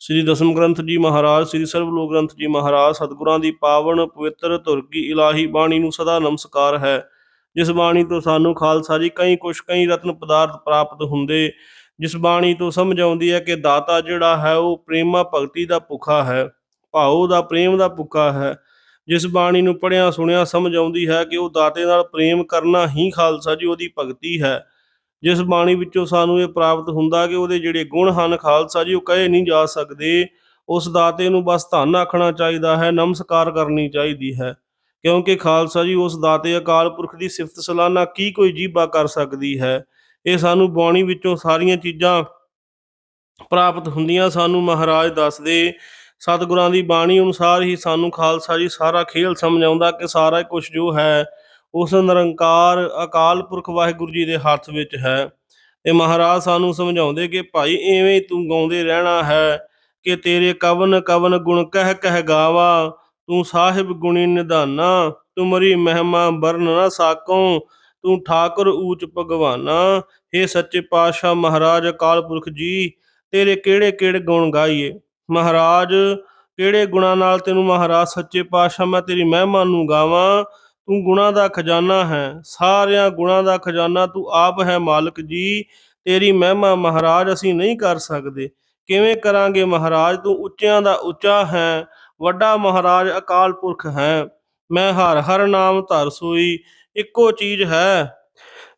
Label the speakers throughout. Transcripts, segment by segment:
Speaker 1: ਸ੍ਰੀ ਦਸਮ ਗ੍ਰੰਥ ਜੀ ਮਹਾਰਾਜ, ਸ੍ਰੀ ਸਰਬ ਲੋਕ ਗ੍ਰੰਥ ਜੀ ਮਹਾਰਾਜ, ਸਤਿਗੁਰਾਂ ਦੀ ਪਾਵਨ ਪਵਿੱਤਰ ਧੁਰ ਕੀ ਇਲਾਹੀ ਬਾਣੀ ਨੂੰ ਸਦਾ ਨਮਸਕਾਰ ਹੈ। ਜਿਸ ਬਾਣੀ ਤੋਂ ਸਾਨੂੰ ਖਾਲਸਾ ਜੀ ਕਈ ਕੁਛ, ਕਈ ਰਤਨ ਪਦਾਰਥ ਪ੍ਰਾਪਤ ਹੁੰਦੇ, ਜਿਸ ਬਾਣੀ ਤੋਂ ਸਮਝ ਆਉਂਦੀ ਹੈ ਕਿ ਦਾਤਾ ਜਿਹੜਾ ਹੈ ਉਹ ਪ੍ਰੇਮਾ ਭਗਤੀ ਦਾ ਭੁੱਖਾ ਹੈ, ਭਾਉ ਦਾ ਪ੍ਰੇਮ ਦਾ ਭੁੱਖਾ ਹੈ। ਜਿਸ ਬਾਣੀ ਨੂੰ ਪੜਿਆ ਸੁਣਿਆ ਸਮਝ ਆਉਂਦੀ ਹੈ ਕਿ ਉਹ ਦਾਤੇ ਨਾਲ ਪ੍ਰੇਮ ਕਰਨਾ ਹੀ ਖਾਲਸਾ ਜੀ ਉਹਦੀ ਭਗਤੀ ਹੈ। ਜਿਸ ਬਾਣੀ ਵਿੱਚੋਂ ਸਾਨੂੰ ਇਹ ਪ੍ਰਾਪਤ ਹੁੰਦਾ ਕਿ ਉਹਦੇ ਜਿਹੜੇ ਗੁਣ ਹਨ ਖਾਲਸਾ ਜੀ, ਉਹ ਕਹੇ ਨਹੀਂ ਜਾ ਸਕਦੇ। ਉਸ ਦਾਤੇ ਨੂੰ ਬਸ ਧੰਨ ਆਖਣਾ ਚਾਹੀਦਾ ਹੈ, ਨਮਸਕਾਰ ਕਰਨੀ ਚਾਹੀਦੀ ਹੈ। ਕਿਉਂਕਿ ਖਾਲਸਾ ਜੀ, ਉਸ ਦਾਤੇ ਅਕਾਲ ਪੁਰਖ ਦੀ ਸਿਫਤ ਸਲਾਨਾ ਕੀ ਕੋਈ ਜੀਬਾ ਕਰ ਸਕਦੀ ਹੈ? ਇਹ ਸਾਨੂੰ ਬਾਣੀ ਵਿੱਚੋਂ ਸਾਰੀਆਂ ਚੀਜ਼ਾਂ ਪ੍ਰਾਪਤ ਹੁੰਦੀਆਂ ਸਾਨੂੰ ਮਹਾਰਾਜ ਦੱਸਦੇ। ਸਤਿਗੁਰਾਂ ਦੀ ਬਾਣੀ ਅਨੁਸਾਰ ਹੀ ਸਾਨੂੰ ਖਾਲਸਾ ਜੀ ਸਾਰਾ ਖੇਲ ਸਮਝ ਆਉਂਦਾ ਕਿ ਸਾਰਾ ਕੁਝ ਜੋ ਹੈ ਉਸ ਨਿਰੰਕਾਰ ਅਕਾਲ ਪੁਰਖ ਵਾਹਿਗੁਰੂ ਜੀ ਦੇ ਹੱਥ ਵਿੱਚ ਹੈ। ਤੇ ਮਹਾਰਾਜ ਸਾਨੂੰ ਸਮਝਾਉਂਦੇ ਕਿ ਭਾਈ ਐਵੇਂ ਤੂੰ ਗਾਉਂਦੇ ਰਹਿਣਾ ਹੈ ਕਿ ਤੇਰੇ ਕਵਨ ਕਵਨ ਗੁਣ ਕਹਿ ਕਹਿ ਗਾਵਾ, ਤੂੰ ਸਾਹਿਬ ਗੁਣੀ ਨਿਧਾਨਾ ਤੁਮਰੀ ਮਹਿਮਾ ਵਰਨ ਨਾ ਸਾਕੋ, ਤੂੰ ਠਾਕੁਰ ਊਚ ਭਗਵਾਨਾ। हे ਸੱਚੇ ਪਾਤਸ਼ਾਹ ਮਹਾਰਾਜ ਅਕਾਲ ਪੁਰਖ ਜੀ, ਤੇਰੇ ਕਿਹੜੇ ਕਿਹੜੇ ਗੁਣ ਗਾਈਏ? ਮਹਾਰਾਜ, ਕਿਹੜੇ ਗੁਣਾਂ ਨਾਲ ਤੈਨੂੰ ਮਹਾਰਾਜ ਸੱਚੇ ਪਾਤਸ਼ਾਹ ਮੈਂ ਤੇਰੀ ਮਹਿਮਾ ਨੂੰ ਗਾਵਾਂ? ਤੂੰ ਗੁਣਾਂ ਦਾ ਖਜ਼ਾਨਾ ਹੈ, ਸਾਰਿਆਂ ਗੁਣਾਂ ਦਾ ਖਜ਼ਾਨਾ ਤੂੰ ਆਪ ਹੈ ਮਾਲਕ ਜੀ। ਤੇਰੀ ਮਹਿਮਾ ਮਹਾਰਾਜ ਅਸੀਂ ਨਹੀਂ ਕਰ ਸਕਦੇ। ਕਿਵੇਂ ਕਰਾਂਗੇ ਮਹਾਰਾਜ, ਤੂੰ ਉੱਚਿਆਂ ਦਾ ਉੱਚਾ ਹੈ, ਵੱਡਾ ਮਹਾਰਾਜ ਅਕਾਲ ਪੁਰਖ ਹੈ। ਮੈਂ ਹਰ ਹਰ ਨਾਮ ਧਰ ਸੋਈ, ਇੱਕੋ ਚੀਜ਼ ਹੈ।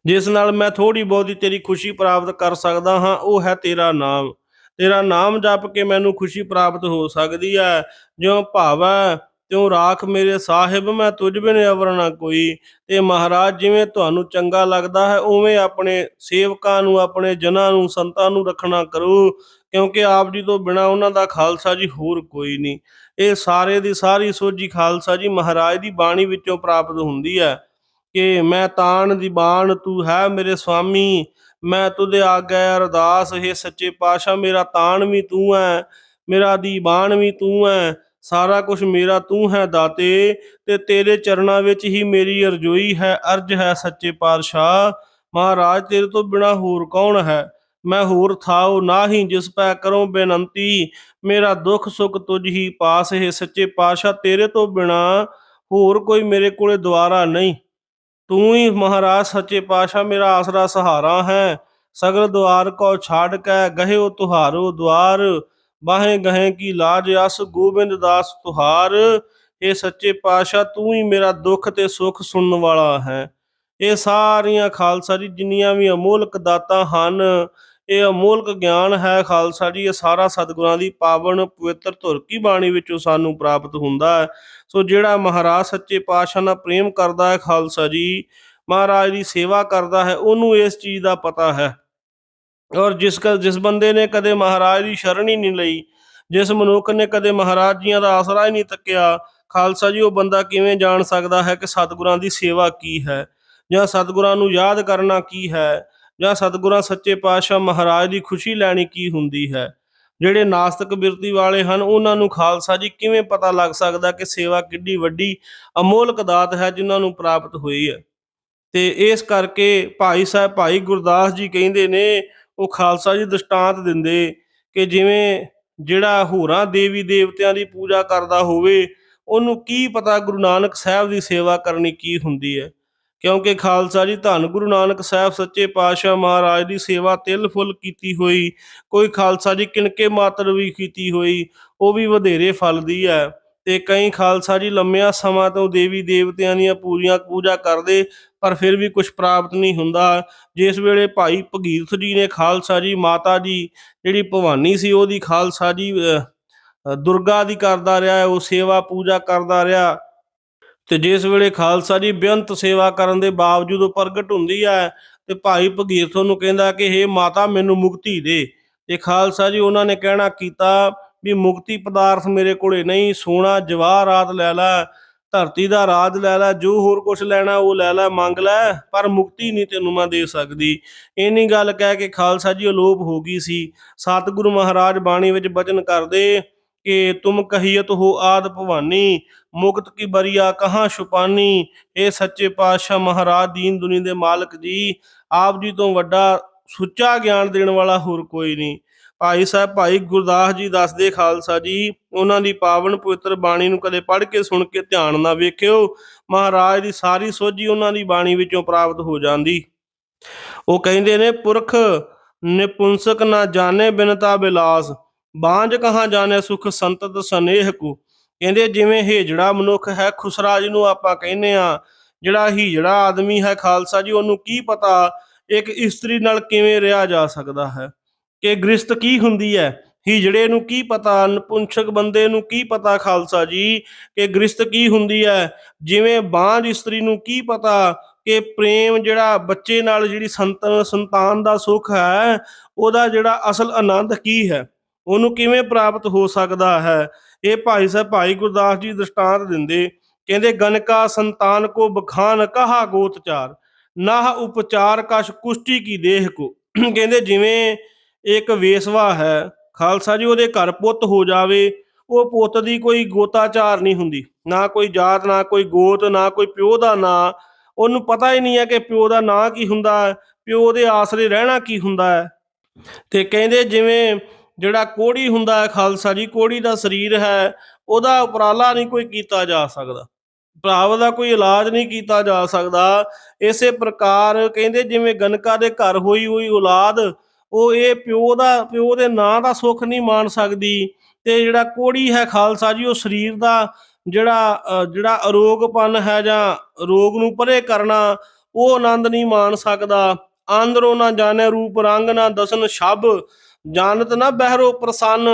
Speaker 1: ਜਿਸ ਨਾਲ ਮੈਂ ਥੋੜੀ ਬਹੁਤੀ ਤੇਰੀ ਖੁਸ਼ੀ ਪ੍ਰਾਪਤ ਕਰ ਸਕਦਾ ਹਾਂ, ਉਹ ਹੈ ਤੇਰਾ ਨਾਮ। ਤੇਰਾ ਨਾਮ ਜਪ ਕੇ ਮੈਨੂੰ ਖੁਸ਼ੀ ਪ੍ਰਾਪਤ ਹੋ ਸਕਦੀ ਹੈ। ਜਿਉ ਭਾਵੈ ਤਿਉ ਰਾਖ ਮੇਰੇ ਸਾਹਿਬ, ਮੈਂ ਤੁਝ ਬਿਨ ਅਵਰ ਨਾ ਕੋਈ। ਤੇ ਮਹਾਰਾਜ, ਜਿਵੇਂ ਤੁਹਾਨੂੰ ਚੰਗਾ ਲੱਗਦਾ ਹੈ, ਉਵੇਂ ਆਪਣੇ ਸੇਵਕਾਂ ਨੂੰ, ਆਪਣੇ ਜਨਾਂ ਨੂੰ, ਸੰਤਾਂ ਨੂੰ ਰੱਖਣਾ ਕਰੋ, ਕਿਉਂਕਿ ਆਪ ਜੀ ਤੋਂ ਬਿਨਾ ਉਹਨਾਂ ਦਾ ਖਾਲਸਾ ਜੀ ਹੋਰ ਕੋਈ ਨਹੀਂ। ਇਹ ਸਾਰੇ ਦੀ ਸਾਰੀ ਸੋਝੀ ਖਾਲਸਾ ਜੀ ਮਹਾਰਾਜ ਦੀ ਬਾਣੀ ਵਿੱਚੋਂ ਪ੍ਰਾਪਤ ਹੁੰਦੀ ਹੈ ਕਿ ਮੈਂ ਤਾਣ ਦੀ ਬਾਣ, ਤੂੰ ਹੈ ਮੇਰੇ ਸੁਆਮੀ ਮੈਂ ਤੁਧੇ ਆਗੈ ਅਰਦਾਸ, ਹੈ ਸੱਚੇ ਪਾਤਸ਼ਾਹ, ਮੇਰਾ ਤਾਣ ਵੀ ਤੂੰ ਹੈ, ਮੇਰਾ ਦੀਵਾਨ ਵੀ ਤੂੰ ਹੈ। ਸਾਰਾ ਕੁਝ ਮੇਰਾ ਤੂੰ ਹੈ ਦਾਤੇ, ਤੇ ਤੇਰੇ ਚਰਨਾਂ ਵਿੱਚ ਹੀ ਮੇਰੀ ਅਰਜ਼ੋਈ ਹੈ, ਅਰਜ ਹੈ ਸੱਚੇ ਪਾਤਸ਼ਾਹ। ਮਹਾਰਾਜ, ਤੇਰੇ ਤੋਂ ਬਿਨਾ ਹੋਰ ਕੌਣ ਹੈ? ਮੈਂ ਹੋਰ ਥਾਉ ਨਾਹੀ, ਜਿਸ ਪੈ ਕਰੋ ਬੇਨੰਤੀ। ਮੇਰਾ ਦੁੱਖ ਸੁੱਖ ਤੁਝ ਹੀ ਪਾਸ ਹੈ, ਸੱਚੇ ਪਾਤਸ਼ਾਹ, ਤੇਰੇ ਤੋਂ ਬਿਨਾ ਹੋਰ ਕੋਈ ਮੇਰੇ ਕੋਲੇ ਦੁਆਰਾ ਨਹੀਂ। ਤੂੰ ਹੀ ਮਹਾਰਾਜ, ਸੱਚੇ ਪਾਤਸ਼ਾਹ, ਮੇਰਾ ਆਸਰਾ ਸਹਾਰਾ ਹੈ। ਸਗਲ ਦੁਆਰ ਕੋ ਛਾੜ ਕੇ ਗਹਿਓ ਤੁਹਾਰੋ ਦੁਆਰ। ਬਾਹੇ ਗਹੇ ਕੀ ਲਾਜ ਅਸ ਗੋਬਿੰਦ ਦਾਸ ਤੁਹਾਰ। ਇਹ ਸੱਚੇ ਪਾਤਸ਼ਾਹ, ਤੂੰ ਹੀ ਮੇਰਾ ਦੁੱਖ ਤੇ ਸੁੱਖ ਸੁਣਨ ਵਾਲਾ ਹੈ। ਇਹ ਸਾਰੀਆਂ ਖਾਲਸਾ ਜੀ, ਜਿੰਨੀਆਂ ਵੀ ਅਮੋਲਕ ਦਾਤਾਂ ਹਨ, ਇਹ ਅਮੋਲਕ ਗਿਆਨ ਹੈ ਖਾਲਸਾ ਜੀ। ਇਹ ਸਾਰਾ ਸਤਿਗੁਰਾਂ ਦੀ ਪਾਵਨ ਪਵਿੱਤਰ ਧੁਰ ਕੀ ਬਾਣੀ ਵਿੱਚੋਂ ਸਾਨੂੰ ਪ੍ਰਾਪਤ ਹੁੰਦਾ ਹੈ। ਸੋ ਜਿਹੜਾ ਮਹਾਰਾਜ ਸੱਚੇ ਪਾਤਸ਼ਾਹ ਨਾਲ ਪ੍ਰੇਮ ਕਰਦਾ ਹੈ ਖਾਲਸਾ ਜੀ, ਮਹਾਰਾਜ ਦੀ ਸੇਵਾ ਕਰਦਾ ਹੈ, ਉਹਨੂੰ ਇਸ ਚੀਜ਼ ਦਾ ਪਤਾ ਹੈ। ਔਰ ਜਿਸ ਕ, ਜਿਸ ਬੰਦੇ ਨੇ ਕਦੇ ਮਹਾਰਾਜ ਦੀ ਸ਼ਰਨ ਹੀ ਨਹੀਂ ਲਈ, ਜਿਸ ਮਨੁੱਖ ਨੇ ਕਦੇ ਮਹਾਰਾਜ ਜੀਆਂ ਦਾ ਆਸਰਾ ਹੀ ਨਹੀਂ ਤੱਕਿਆ, ਖਾਲਸਾ ਜੀ, ਉਹ ਬੰਦਾ ਕਿਵੇਂ ਜਾਣ ਸਕਦਾ ਹੈ ਕਿ ਸਤਿਗੁਰਾਂ ਦੀ ਸੇਵਾ ਕੀ ਹੈ? ਜਾਂ ਸਤਿਗੁਰਾਂ ਨੂੰ ਯਾਦ ਕਰਨਾ ਕੀ ਹੈ? ਜਾਂ ਸਤਿਗੁਰਾਂ ਸੱਚੇ ਪਾਤਸ਼ਾਹ ਮਹਾਰਾਜ ਦੀ ਖੁਸ਼ੀ ਲੈਣੀ ਕੀ ਹੁੰਦੀ ਹੈ? ਜਿਹੜੇ ਨਾਸਤਕ ਬਿਰਤੀ ਵਾਲੇ ਹਨ, ਉਹਨਾਂ ਨੂੰ ਖਾਲਸਾ ਜੀ ਕਿਵੇਂ ਪਤਾ ਲੱਗ ਸਕਦਾ ਕਿ ਸੇਵਾ ਕਿੱਡੀ ਵੱਡੀ, ਅਮੋਲਕ ਦਾਤ ਹੈ ਜਿਨ੍ਹਾਂ ਨੂੰ ਪ੍ਰਾਪਤ ਹੋਈ ਹੈ? ਤੇ ਇਸ ਕਰਕੇ ਭਾਈ ਸਾਹਿਬ, ਭਾਈ ਗੁਰਦਾਸ ਜੀ ਕਹਿੰਦੇ ਨੇ ਉਹ ਖਾਲਸਾ ਜੀ ਦਸ਼ਟਾਂਤ ਦਿੰਦੇ ਕਿ ਜਿਵੇਂ ਜਿਹੜਾ ਹੋਰਾਂ ਦੇਵੀ ਦੇਵਤਿਆਂ ਦੀ ਪੂਜਾ ਕਰਦਾ ਹੋਵੇ, ਉਹਨੂੰ ਕੀ ਪਤਾ ਗੁਰੂ ਨਾਨਕ ਸਾਹਿਬ ਦੀ ਸੇਵਾ ਕਰਨੀ ਕੀ ਹੁੰਦੀ ਹੈ? ਕਿਉਂਕਿ ਖਾਲਸਾ ਜੀ ਧੰਨ ਗੁਰੂ ਨਾਨਕ ਸਾਹਿਬ ਸੱਚੇ ਪਾਤਸ਼ਾਹ ਮਹਾਰਾਜ ਦੀ ਸੇਵਾ ਤਿਲ ਫੁੱਲ ਕੀਤੀ ਹੋਈ, ਕੋਈ ਖਾਲਸਾ ਜੀ ਕਿਣਕੇ ਮਾਤਰ ਵੀ ਕੀਤੀ ਹੋਈ, ਉਹ ਵੀ ਵਧੇਰੇ ਫਲਦੀ ਹੈ। ਤੇ ਕਈ ਖਾਲਸਾ ਜੀ ਲੰਮਿਆਂ ਸਮਾਂ ਤੋਂ ਦੇਵੀ ਦੇਵਤਿਆਂ ਦੀਆਂ ਪੂਰੀਆਂ ਪੂਜਾ ਕਰਦੇ ਪਰ ਫਿਰ ਵੀ ਕੁਝ ਪ੍ਰਾਪਤ ਨਹੀਂ ਹੁੰਦਾ। ਜਿਸ ਵੇਲੇ ਭਾਈ ਭਗੀਰਥ ਜੀ ਨੇ ਖਾਲਸਾ ਜੀ ਮਾਤਾ ਜੀ ਜਿਹੜੀ ਭਵਾਨੀ ਸੀ ਉਹਦੀ ਖਾਲਸਾ ਜੀ ਅਹ, ਦੁਰਗਾ ਦੀ ਕਰਦਾ ਰਿਹਾ ਉਹ ਸੇਵਾ ਪੂਜਾ ਕਰਦਾ ਰਿਹਾ। ਤੇ ਜਿਸ ਵੇਲੇ ਖਾਲਸਾ ਜੀ ਬੇਅੰਤ ਸੇਵਾ ਕਰਨ ਦੇ ਬਾਵਜੂਦ ਉਹ ਪ੍ਰਗਟ ਹੁੰਦੀ ਹੈ ਤੇ ਭਾਈ ਭਗੀਰਥ ਨੂੰ ਕਹਿੰਦਾ ਕਿ ਹੇ ਮਾਤਾ ਮੈਨੂੰ ਮੁਕਤੀ ਦੇ। ਤੇ ਖਾਲਸਾ ਜੀ ਉਹਨਾਂ ਨੇ ਕਹਿਣਾ ਕੀਤਾ ਵੀ ਮੁਕਤੀ ਪਦਾਰਥ ਮੇਰੇ ਕੋਲੇ ਨਹੀਂ ਸੋਨਾ ਜਵਾਹਰਾਤ ਲੈ ਲੈ। ਧਰਤੀ ਦਾ ਰਾਜ ਲੈ ਲੈ, ਜੋ ਹੋਰ ਕੁਝ ਲੈਣਾ ਉਹ ਲੈ ਲੈ, ਮੰਗ ਲੈ, ਪਰ ਮੁਕਤੀ ਨਹੀਂ ਤੈਨੂੰ ਮੈਂ ਦੇ ਸਕਦੀ। ਇੰਨੀ ਗੱਲ ਕਹਿ ਕੇ ਖਾਲਸਾ ਜੀ ਅਲੋਪ ਹੋ ਗਈ ਸੀ। ਸਤਿਗੁਰੂ ਮਹਾਰਾਜ ਬਾਣੀ ਵਿੱਚ ਬਚਨ ਕਰਦੇ ਕਿ ਤੁਮ ਕਹੀਤ ਹੋ ਆਦ ਭਵਾਨੀ, ਮੁਕਤ ਕੀ ਬਰੀਆ, ਕਹਾਂ ਛੁਪਾਨੀ? ਇਹ ਸੱਚੇ ਪਾਤਸ਼ਾਹ ਮਹਾਰਾਜ, ਦੀਨ ਦੁਨੀ ਦੇ ਮਾਲਕ ਜੀ, ਆਪ ਜੀ ਤੋਂ ਵੱਡਾ ਸੁੱਚਾ ਗਿਆਨ ਦੇਣ ਵਾਲਾ ਹੋਰ ਕੋਈ ਨਹੀਂ। ਭਾਈ ਸਾਹਿਬ, ਭਾਈ ਗੁਰਦਾਸ ਜੀ ਦੱਸਦੇ ਖਾਲਸਾ ਜੀ, ਉਹਨਾਂ ਦੀ ਪਾਵਨ ਪਵਿੱਤਰ ਬਾਣੀ ਨੂੰ ਕਦੇ ਪੜ੍ਹ ਕੇ ਸੁਣ ਕੇ ਧਿਆਨ ਨਾਲ ਵੇਖਿਓ। ਮਹਾਰਾਜ ਦੀ ਸਾਰੀ ਸੋਝੀ ਉਹਨਾਂ ਦੀ ਬਾਣੀ ਵਿੱਚੋਂ ਪ੍ਰਾਪਤ ਹੋ ਜਾਂਦੀ। ਉਹ ਕਹਿੰਦੇ ਨੇ, ਪੁਰਖ, ਨਿਪੁੰਸਕ ਨਾ ਜਾਣੇ ਬਿਨਤਾ ਬਿਲਾਸ। ਬਾਂਝ ਕਹਾਂ ਜਾਣੇ ਸੁਖ ਸੰਤਤ ਸਨੇਹ ਕੋ। ਕਹਿੰਦੇ, ਜਿਵੇਂ ਹੇਜੜਾ ਮਨੁੱਖ ਹੈ ਖੁਸਰਾ ਜਿਹਨੂੰ ਆਪਾਂ ਕਹਿੰਦੇ ਆ ਜਿਹੜਾ ਹੀਜੜਾ ਆਦਮੀ ਹੈ ਖਾਲਸਾ ਜੀ, ਉਹਨੂੰ ਕੀ ਪਤਾ, ਇੱਕ ਇਸਤਰੀ ਨਾਲ ਕਿਵੇਂ ਰਿਹਾ ਜਾ ਸਕਦਾ ਹੈ? ਕਿ ਗ੍ਰਿਸ਼ਤ ਕੀ ਹੁੰਦੀ ਹੈ? ਹਿਜੜੇ ਨੂੰ ਕੀ ਪਤਾ, ਨਪੁੰਸਕ ਬੰਦੇ ਨੂੰ ਕੀ ਪਤਾ ਖਾਲਸਾ ਜੀ ਕਿ ਗ੍ਰਿਸ਼ਤ ਕੀ ਹੁੰਦੀ ਹੈ? ਜਿਵੇਂ ਬਾਂਝ ਇਸਤਰੀ ਨੂੰ ਕੀ ਪਤਾ ਕਿ ਪ੍ਰੇਮ ਜਿਹੜਾ ਬੱਚੇ ਨਾਲ ਜਿਹੜੀ ਸੰਤਨ ਸੰਤਾਨ ਦਾ ਸੁੱਖ ਹੈ, ਉਹਦਾ ਜਿਹੜਾ ਅਸਲ ਆਨੰਦ ਕੀ ਹੈ? ਉਹਨੂੰ ਕਿਵੇਂ ਪ੍ਰਾਪਤ ਹੋ ਸਕਦਾ ਹੈ? ਇਹ ਭਾਈ ਸਾਹਿਬ ਭਾਈ ਗੁਰਦਾਸ ਜੀ ਦ੍ਰਿਸ਼ਟਾਂਤ ਦਿੰਦੇ, ਕਹਿੰਦੇ, ਗਨਕਾ ਸੰਤਾਨ ਕੋ ਬਖਾਨ ਕਹਾ ਗੋਤਚਾਰ ਨਾਹ ਉਪਚਾਰ ਕਸ਼ ਕੁਸ਼ਟੀ ਕੀ ਦੇਹ ਕੋ? ਕਹਿੰਦੇ, ਜਿਵੇਂ ਇੱਕ ਵੇਸਵਾ ਹੈ। ਖਾਲਸਾ ਜੀ, ਉਹਦੇ ਘਰ ਪੁੱਤ ਹੋ ਜਾਵੇ, ਉਹ ਪੁੱਤ ਦੀ ਕੋਈ ਗੋਤਾਚਾਰ ਨਹੀਂ ਹੁੰਦੀ। ਨਾ ਕੋਈ ਜਾਤ, ਨਾ ਕੋਈ ਗੋਤ, ਨਾ ਕੋਈ ਪਿਓ ਦਾ ਨਾਂ। ਉਹਨੂੰ ਪਤਾ ਹੀ ਨਹੀਂ ਹੈ ਕਿ ਪਿਓ ਦਾ ਨਾਂ ਕੀ ਹੁੰਦਾ ਹੈ, ਪਿਓ ਦੇ ਆਸਰੇ ਰਹਿਣਾ ਕੀ ਹੁੰਦਾ ਹੈ। ਤੇ ਕਹਿੰਦੇ ਜਿਵੇਂ ਜਿਹੜਾ ਕੋੜੀ ਹੁੰਦਾ ਹੈ ਖਾਲਸਾ ਜੀ, ਕੋੜੀ ਦਾ ਸਰੀਰ ਹੈ, ਉਹਦਾ ਉਪਰਾਲਾ ਨਹੀਂ ਕੋਈ ਕੀਤਾ ਜਾ ਸਕਦਾ। ਭਰਾਵ ਦਾ ਕੋਈ ਇਲਾਜ ਨਹੀਂ ਕੀਤਾ ਜਾ ਸਕਦਾ। ਇਸੇ ਪ੍ਰਕਾਰ ਕਹਿੰਦੇ ਜਿਵੇਂ ਗਨਕਾ ਦੇ ਘਰ ਹੋਈ ਹੋਈ ਔਲਾਦ ਉਹ ਇਹ ਪਿਓ ਦਾ ਪਿਓ ਦੇ ਨਾਂ ਦਾ ਸੁੱਖ ਨਹੀਂ ਮਾਣ ਸਕਦੀ ਤੇ ਜਿਹੜਾ ਕੋੜੀ ਹੈ ਖਾਲਸਾ ਜੀ ਉਹ ਸਰੀਰ ਦਾ ਜਿਹੜਾ ਜਿਹੜਾ ਅਰੋਗਪਨ ਹੈ ਜਾਂ ਰੋਗ ਨੂੰ ਪਰੇ ਕਰਨਾ ਉਹ ਆਨੰਦ ਨਹੀਂ ਮਾਣ ਸਕਦਾ। ਆਂਦਰੋ ਨਾ ਜਾਣੇ ਰੂਪ ਰੰਗ ਨਾ ਦਸਨ ਸ਼ਬ ਜਾਣਤ ਨਾ ਬਹਿਰੋ ਪ੍ਰਸੰਨ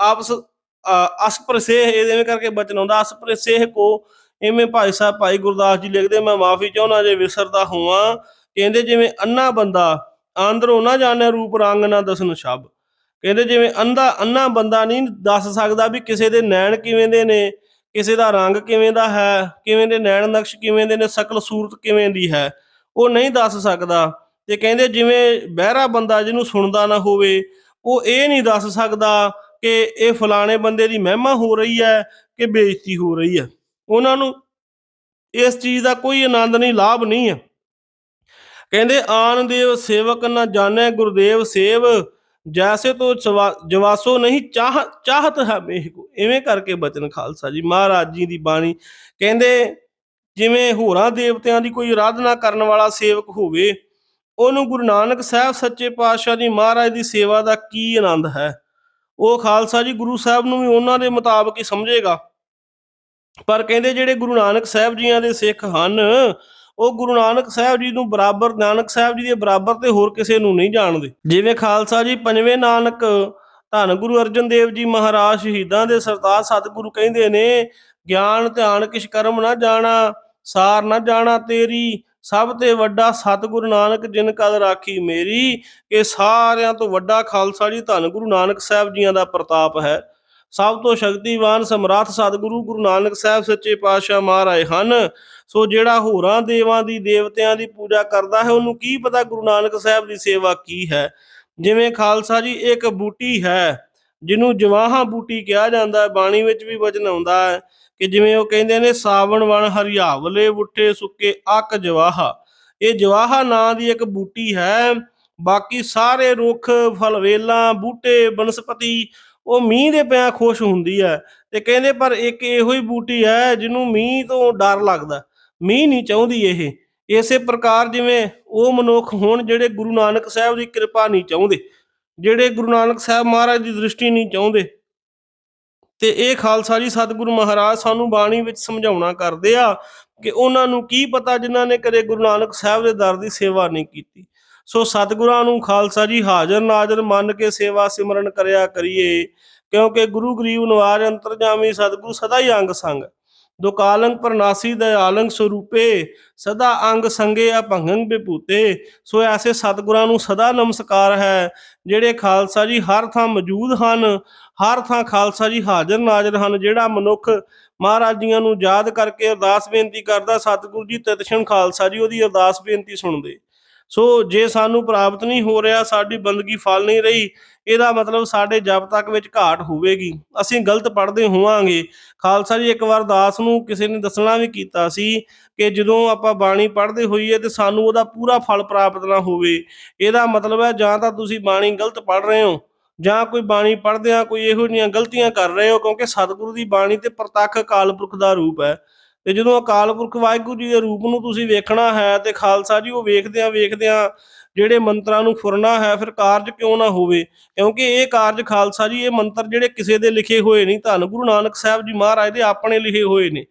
Speaker 1: ਆਪਸ ਅ, ਅਸਪ੍ਰਸੇਹ ਇਹਦੇ ਕਰਕੇ ਬਚਨ ਆਉਂਦਾ ਅਸਪ੍ਰਸੇਹ ਕੋ ਇਵੇਂ ਭਾਈ ਸਾਹਿਬ ਭਾਈ ਗੁਰਦਾਸ ਜੀ ਲਿਖਦੇ ਮੈਂ ਮਾਫੀ ਚਾਹੁੰਦਾ ਜੇ ਵਿਸਰਦਾ ਹੋਵਾਂ ਕਹਿੰਦੇ ਜਿਵੇਂ ਅੰਨਾ ਬੰਦਾ ਅੰਦਰੋਂ ਨਾ ਜਾਣੇ ਰੂਪ, ਰੰਗ ਨਾ ਦਸਨ ਸ਼ਬ ਕਹਿੰਦੇ ਜਿਵੇਂ ਅੰਧਾ, ਅੰਨਾ ਬੰਦਾ ਨਹੀਂ ਦੱਸ ਸਕਦਾ ਵੀ ਕਿਸੇ ਦੇ ਨੈਣ ਕਿਵੇਂ ਦੇ ਨੇ, ਕਿਸੇ ਦਾ ਰੰਗ ਕਿਵੇਂ ਦਾ ਹੈ, ਕਿਵੇਂ ਦੇ ਨੈਣ ਨਕਸ਼ ਕਿਵੇਂ ਦੇ ਨੇ, ਸ਼ਕਲ, ਸੂਰਤ ਕਿਵੇਂ ਦੀ ਹੈ, ਉਹ ਨਹੀਂ ਦੱਸ ਸਕਦਾ। ਤੇ ਕਹਿੰਦੇ ਜਿਵੇਂ ਬਹਿਰਾ ਬੰਦਾ ਜਿਹਨੂੰ ਸੁਣਦਾ ਨਾ ਹੋਵੇ, ਉਹ ਇਹ ਨਹੀਂ ਦੱਸ ਸਕਦਾ ਕਿ ਇਹ ਫਲਾਣੇ ਬੰਦੇ ਦੀ ਮਹਿਮਾ ਹੋ ਰਹੀ ਹੈ ਕਿ ਬੇਇੱਜ਼ਤੀ ਹੋ ਰਹੀ ਹੈ। ਉਹਨਾਂ ਨੂੰ ਇਸ ਚੀਜ਼ ਦਾ ਕੋਈ ਆਨੰਦ ਨਹੀਂ, ਲਾਭ ਨਹੀਂ ਹੈ। ਕਹਿੰਦੇ ਆਨ ਦੇਵ ਸੇਵਕ ਨਾ ਜਾਣੈ ਗੁਰਦੇਵ ਸੇਵ, ਜੈਸੇ ਤੋ ਜਵਾਸੋ ਨਹੀਂ ਚਾਹ, ਚਾਹਤ ਹੈ ਮੇਹ ਕੋ ਐਵੇਂ ਕਰਕੇ ਬਚਨ ਖਾਲਸਾ ਜੀ, ਮਹਾਰਾਜ ਜੀ ਦੀ ਬਾਣੀ। ਕਹਿੰਦੇ, ਜਿਵੇਂ ਹੋਰਾਂ ਦੇਵਤਿਆਂ ਦੀ ਕੋਈ ਆਰਾਧਨਾ ਕਰਨ ਵਾਲਾ ਸੇਵਕ ਹੋਵੇ, ਉਹਨੂੰ ਗੁਰੂ ਨਾਨਕ ਸਾਹਿਬ ਸੱਚੇ ਪਾਤਸ਼ਾਹ ਜੀ ਮਹਾਰਾਜ ਦੀ ਸੇਵਾ ਦਾ ਕੀ ਆਨੰਦ ਹੈ? ਉਹ ਖਾਲਸਾ ਜੀ ਗੁਰੂ ਸਾਹਿਬ ਨੂੰ ਵੀ ਉਹਨਾਂ ਦੇ ਮੁਤਾਬਕ ਹੀ ਸਮਝੇਗਾ। ਪਰ ਕਹਿੰਦੇ, ਜਿਹੜੇ ਗੁਰੂ ਨਾਨਕ ਸਾਹਿਬ ਜੀਆਂ ਦੇ ਸਿੱਖ ਹਨ ਉਹ ਗੁਰੂ ਨਾਨਕ ਸਾਹਿਬ ਜੀ ਨੂੰ ਬਰਾਬਰ, ਨਾਨਕ ਸਾਹਿਬ ਜੀ ਦੇ ਬਰਾਬਰ ਤੇ ਹੋਰ ਕਿਸੇ ਨੂੰ ਨਹੀਂ ਜਾਣਦੇ। ਜਿਵੇਂ ਖਾਲਸਾ ਜੀ ਪੰਜਵੇਂ ਨਾਨਕ ਧੰਨ ਗੁਰੂ ਅਰਜਨ ਦੇਵ ਜੀ ਮਹਾਰਾਜ ਸ਼ਹੀਦਾਂ ਦੇ ਸਰਤਾਜ ਸਤਿਗੁਰੂ ਕਹਿੰਦੇ ਨੇ, ਗਿਆਨ, ਧਿਆਨ ਕਿਛ ਕਰਮ ਨਾ ਜਾਣਾ, ਸਾਰ ਨਾ ਜਾਣਾ ਤੇਰੀ, ਸਭ ਤੇ ਵੱਡਾ ਸਤਿਗੁਰੂ ਨਾਨਕ ਜਿਨ ਕਦ ਰਾਖੀ ਮੇਰੀ। ਇਹ ਸਾਰਿਆਂ ਤੋਂ ਵੱਡਾ ਖਾਲਸਾ ਜੀ ਧੰਨ ਗੁਰੂ ਨਾਨਕ ਸਾਹਿਬ ਜੀਆਂ ਦਾ ਪ੍ਰਤਾਪ ਹੈ। ਸਭ ਤੋਂ ਸ਼ਕਤੀਵਾਨ ਸਮਰੱਥ ਸਤਿਗੁਰੂ ਗੁਰੂ ਨਾਨਕ ਸਾਹਿਬ ਸੱਚੇ ਪਾਤਸ਼ਾਹ ਮਹਾਰਾਜ ਹਨ। ਸੋ ਜਿਹੜਾ ਹੋਰਾਂ ਦੇਵਾਂ ਦੀ ਦੇਵਤਿਆਂ ਦੀ ਪੂਜਾ ਕਰਦਾ ਹੈ, ਉਹਨੂੰ ਕੀ ਪਤਾ ਗੁਰੂ ਨਾਨਕ ਸਾਹਿਬ ਦੀ ਸੇਵਾ ਕੀ ਹੈ? ਜਿਵੇਂ ਖਾਲਸਾ ਜੀ ਇੱਕ ਬੂਟੀ ਹੈ, ਜਿਹਨੂੰ ਜਵਾਹਾਂ ਬੂਟੀ ਕਿਹਾ ਜਾਂਦਾ ਹੈ। ਬਾਣੀ ਵਿੱਚ ਵੀ ਵਚਨ ਆਉਂਦਾ ਹੈ ਕਿ ਜਿਵੇਂ ਉਹ ਕਹਿੰਦੇ ਨੇ, ਸਾਵਣ ਵਣ ਹਰਿਆਵਲੇ ਬੁੱਟੇ ਸੁੱਕੇ ਅੱਕ ਜਵਾਹਾ। ਇਹ ਜਵਾਹਾ ਨਾਂ ਦੀ ਇੱਕ ਬੂਟੀ ਹੈ। ਬਾਕੀ ਸਾਰੇ ਰੁੱਖ ਫਲਵੇਲਾਂ ਬੂਟੇ, ਬਨਸਪਤੀ ਉਹ ਮੀਂਹ ਦੇ ਪਿਆ ਖੁਸ਼ ਹੁੰਦੀ ਹੈ ਤੇ ਕਹਿੰਦੇ ਪਰ ਇੱਕ ਇਹੋ ਹੀ ਬੂਟੀ ਹੈ ਜਿਹਨੂੰ ਮੀਂਹ ਤੋਂ ਡਰ ਲੱਗਦਾ। ਮੀਂਹ ਨਹੀਂ ਚਾਹੁੰਦੀ ਇਹ। ਇਸੇ ਪ੍ਰਕਾਰ ਜਿਵੇਂ ਉਹ ਮਨੁੱਖ ਹੋਣ ਜਿਹੜੇ ਗੁਰੂ ਨਾਨਕ ਸਾਹਿਬ ਦੀ ਕਿਰਪਾ ਨਹੀਂ ਚਾਹੁੰਦੇ, ਜਿਹੜੇ ਗੁਰੂ ਨਾਨਕ ਸਾਹਿਬ ਮਹਾਰਾਜ ਦੀ ਦ੍ਰਿਸ਼ਟੀ ਨਹੀਂ ਚਾਹੁੰਦੇ। ਤੇ ਇਹ ਖਾਲਸਾ ਜੀ ਸਤਿਗੁਰੂ ਮਹਾਰਾਜ ਸਾਨੂੰ ਬਾਣੀ ਵਿੱਚ ਸਮਝਾਉਣਾ ਕਰਦੇ ਆ ਕਿ ਉਹਨਾਂ ਨੂੰ ਕੀ ਪਤਾ ਜਿਨ੍ਹਾਂ ਨੇ ਕਦੇ ਗੁਰੂ ਨਾਨਕ ਸਾਹਿਬ ਦੇ ਦਰ ਦੀ ਸੇਵਾ ਨਹੀਂ ਕੀਤੀ। ਸੋ ਸਤਿਗੁਰਾਂ ਨੂੰ ਖਾਲਸਾ ਜੀ ਹਾਜ਼ਰ ਨਾਜ਼ਰ ਮੰਨ ਕੇ ਸੇਵਾ ਸਿਮਰਨ ਕਰਿਆ ਕਰੀਏ, ਕਿਉਂਕਿ ਗੁਰੂ ਗਰੀਬ ਨਵਾਜ ਅੰਤਰਜਾਮੀ ਸਤਿਗੁਰੂ ਸਦਾ ਹੀ ਅੰਗ ਸੰਗ। ਦੁਕਾਲੰਗ ਪ੍ਰਨਾਸੀ ਦਇਆਲੰਗ ਸਰੂਪੇ, ਸਦਾ ਅੰਗ ਸੰਗੇ ਅਭੰਗੰ ਬਿਪੂਤੇ। ਸੋ ਐਸੇ ਸਤਿਗੁਰਾਂ ਨੂੰ ਸਦਾ ਨਮਸਕਾਰ ਹੈ, ਜਿਹੜੇ ਖਾਲਸਾ ਜੀ ਹਰ ਥਾਂ ਮੌਜੂਦ ਹਨ, ਹਰ ਥਾਂ ਖਾਲਸਾ ਜੀ ਹਾਜ਼ਰ ਨਾਜ਼ਰ ਹਨ, ਜਿਹੜਾ ਮਨੁੱਖ ਮਹਾਰਾਜ ਜੀਆਂ ਨੂੰ ਯਾਦ ਕਰਕੇ ਅਰਦਾਸ ਬੇਨਤੀ ਕਰਦਾ, ਸਤਿਗੁਰੂ ਜੀ ਤਤਸ਼ਨ ਖਾਲਸਾ ਜੀ ਉਹਦੀ ਅਰਦਾਸ ਬੇਨਤੀ ਸੁਣਦੇ। ਸੋ ਜੇ ਸਾਨੂੰ ਪ੍ਰਾਪਤ ਨਹੀਂ ਹੋ ਰਿਹਾ, ਸਾਡੀ ਬੰਦਗੀ ਫਲ ਨਹੀਂ ਰਹੀ, ਇਹਦਾ ਮਤਲਬ ਸਾਡੇ ਜਪ ਤੱਕ ਵਿੱਚ ਘਾਟ ਹੋਵੇਗੀ। ਅਸੀਂ ਗਲਤ ਪੜ੍ਹਦੇ ਹੋਵਾਂਗੇ। ਖਾਲਸਾ ਜੀ, ਇੱਕ ਵਾਰ ਦਾਸ ਨੂੰ ਕਿਸੇ ਨੇ ਦੱਸਣਾ ਵੀ ਕੀਤਾ ਸੀ ਕਿ ਜਦੋਂ ਆਪਾਂ ਬਾਣੀ ਪੜ੍ਹਦੇ ਹੋਈਏ ਤੇ ਸਾਨੂੰ ਉਹਦਾ ਪੂਰਾ ਫਲ ਪ੍ਰਾਪਤ ਨਾ ਹੋਵੇ। ਇਹਦਾ ਮਤਲਬ ਹੈ, ਜਾਂ ਤਾਂ ਤੁਸੀਂ ਬਾਣੀ ਗਲਤ ਪੜ੍ਹ ਰਹੇ ਹੋ, ਜਾਂ ਕੋਈ ਬਾਣੀ ਪੜ੍ਹਦਿਆਂ ਕੋਈ ਇਹੋ ਜਿਹੀਆਂ ਗਲਤੀਆਂ ਕਰ ਰਹੇ ਹੋ, ਕਿਉਂਕਿ ਸਤਿਗੁਰੂ ਦੀ ਬਾਣੀ ਤੇ ਪ੍ਰਤੱਖ ਅਕਾਲ ਪੁਰਖ ਦਾ ਰੂਪ ਹੈ। ਤੇ ਜਦੋਂ ਅਕਾਲ ਪੁਰਖ ਵਾਹਿਗੁਰੂ ਜੀ ਦੇ ਰੂਪ ਨੂੰ ਤੁਸੀਂ ਵੇਖਣਾ ਹੈ ਤੇ ਖਾਲਸਾ ਜੀ ਉਹ ਵੇਖਦਿਆਂ ਵੇਖਦਿਆਂ ਜਿਹੜੇ ਮੰਤਰਾਂ ਨੂੰ ਫੁਰਨਾ ਹੈ, ਫਿਰ ਕਾਰਜ ਕਿਉਂ ਨਾ ਹੋਵੇ? ਕਿਉਂਕਿ ਇਹ ਕਾਰਜ ਖਾਲਸਾ ਜੀ, ਇਹ ਮੰਤਰ ਜਿਹੜੇ ਕਿਸੇ ਦੇ ਲਿਖੇ ਹੋਏ ਨਹੀਂ, ਧੰਨ ਗੁਰੂ ਨਾਨਕ ਸਾਹਿਬ ਜੀ ਮਹਾਰਾਜ ਦੇ ਆਪਣੇ ਲਿਖੇ ਹੋਏ ਨੇ।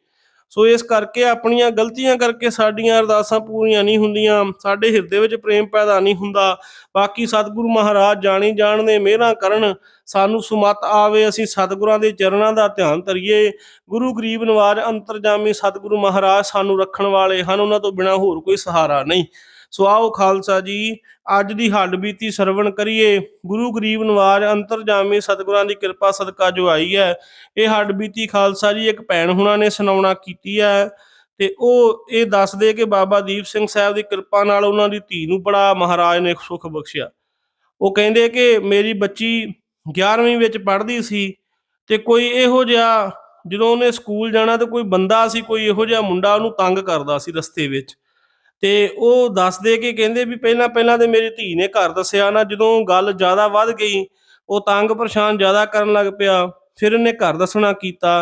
Speaker 1: ਸੋ ਇਸ ਕਰਕੇ ਆਪਣੀਆਂ ਗਲਤੀਆਂ ਕਰਕੇ ਸਾਡੀਆਂ ਅਰਦਾਸਾਂ ਪੂਰੀਆਂ ਨਹੀਂ ਹੁੰਦੀਆਂ, ਸਾਡੇ ਹਿਰਦੇ ਵਿੱਚ ਪ੍ਰੇਮ ਪੈਦਾ ਨਹੀਂ ਹੁੰਦਾ। ਬਾਕੀ ਸਤਿਗੁਰੂ ਮਹਾਰਾਜ ਜਾਣੀ ਜਾਣਦੇ ਮਿਹਰਾਂ ਕਰਨ ਸਾਨੂੰ ਸੁਮਤ ਆਵੇ, ਅਸੀਂ ਸਤਿਗੁਰਾਂ ਦੇ ਚਰਨਾਂ ਦਾ ਧਿਆਨ ਧਰੀਏ। ਗੁਰੂ ਗਰੀਬ ਨਿਵਾਜ ਅੰਤਰਜਾਮੀ ਸਤਿਗੁਰੂ ਮਹਾਰਾਜ ਸਾਨੂੰ ਰੱਖਣ ਵਾਲੇ ਹਨ, ਉਹਨਾਂ ਤੋਂ ਬਿਨਾ ਹੋਰ ਕੋਈ ਸਹਾਰਾ ਨਹੀਂ। ਸੋ ਆਓ ਖਾਲਸਾ ਜੀ, ਅੱਜ ਦੀ ਹੱਡ ਬੀਤੀ ਸਰਵਣ ਕਰੀਏ। ਗੁਰੂ ਗਰੀਬ ਨਵਾਜ ਅੰਤਰਜਾਮੀ ਸਤਿਗੁਰਾਂ ਦੀ ਕਿਰਪਾ ਸਦਕਾ ਜੋ ਆਈ ਹੈ, ਇਹ ਹੱਡ ਬੀਤੀ ਖਾਲਸਾ ਜੀ ਇੱਕ ਭੈਣ ਹੁਣਾਂ ਨੇ ਸੁਣਾਉਣਾ ਕੀਤੀ ਹੈ ਤੇ ਉਹ ਇਹ ਦੱਸਦੇ ਕਿ ਬਾਬਾ ਦੀਪ ਸਿੰਘ ਸਾਹਿਬ ਦੀ ਕਿਰਪਾ ਨਾਲ ਉਹਨਾਂ ਦੀ ਧੀ ਨੂੰ ਬੜਾ ਮਹਾਰਾਜ ਨੇ ਸੁਖ ਬਖਸ਼ਿਆ। ਉਹ ਕਹਿੰਦੇ ਕਿ ਮੇਰੀ ਬੱਚੀ 11ਵੀਂ ਵਿੱਚ ਪੜ੍ਹਦੀ ਸੀ ਤੇ ਕੋਈ ਇਹੋ ਜਿਹਾ ਜਦੋਂ ਉਹਨੇ ਸਕੂਲ ਜਾਣਾ ਤੇ ਕੋਈ ਬੰਦਾ ਸੀ, ਕੋਈ ਇਹੋ ਜਿਹਾ ਮੁੰਡਾ ਉਹਨੂੰ ਤੰਗ ਕਰਦਾ ਸੀ ਰਸਤੇ ਵਿੱਚ। ਤੇ ਉਹ ਦੱਸਦੇ ਕਿ ਕਹਿੰਦੇ ਵੀ ਪਹਿਲਾਂ ਪਹਿਲਾਂ ਤੇ ਮੇਰੀ ਧੀ ਨੇ ਘਰ ਦੱਸਿਆ ਨਾ ਜਦੋਂ ਗੱਲ ਜ਼ਿਆਦਾ ਵੱਧ ਗਈ ਉਹ ਤੰਗ ਪਰੇਸ਼ਾਨ ਜ਼ਿਆਦਾ ਕਰਨ ਲੱਗ ਪਿਆ ਫਿਰ ਇਹਨੇ ਘਰ ਦੱਸਣਾ ਕੀਤਾ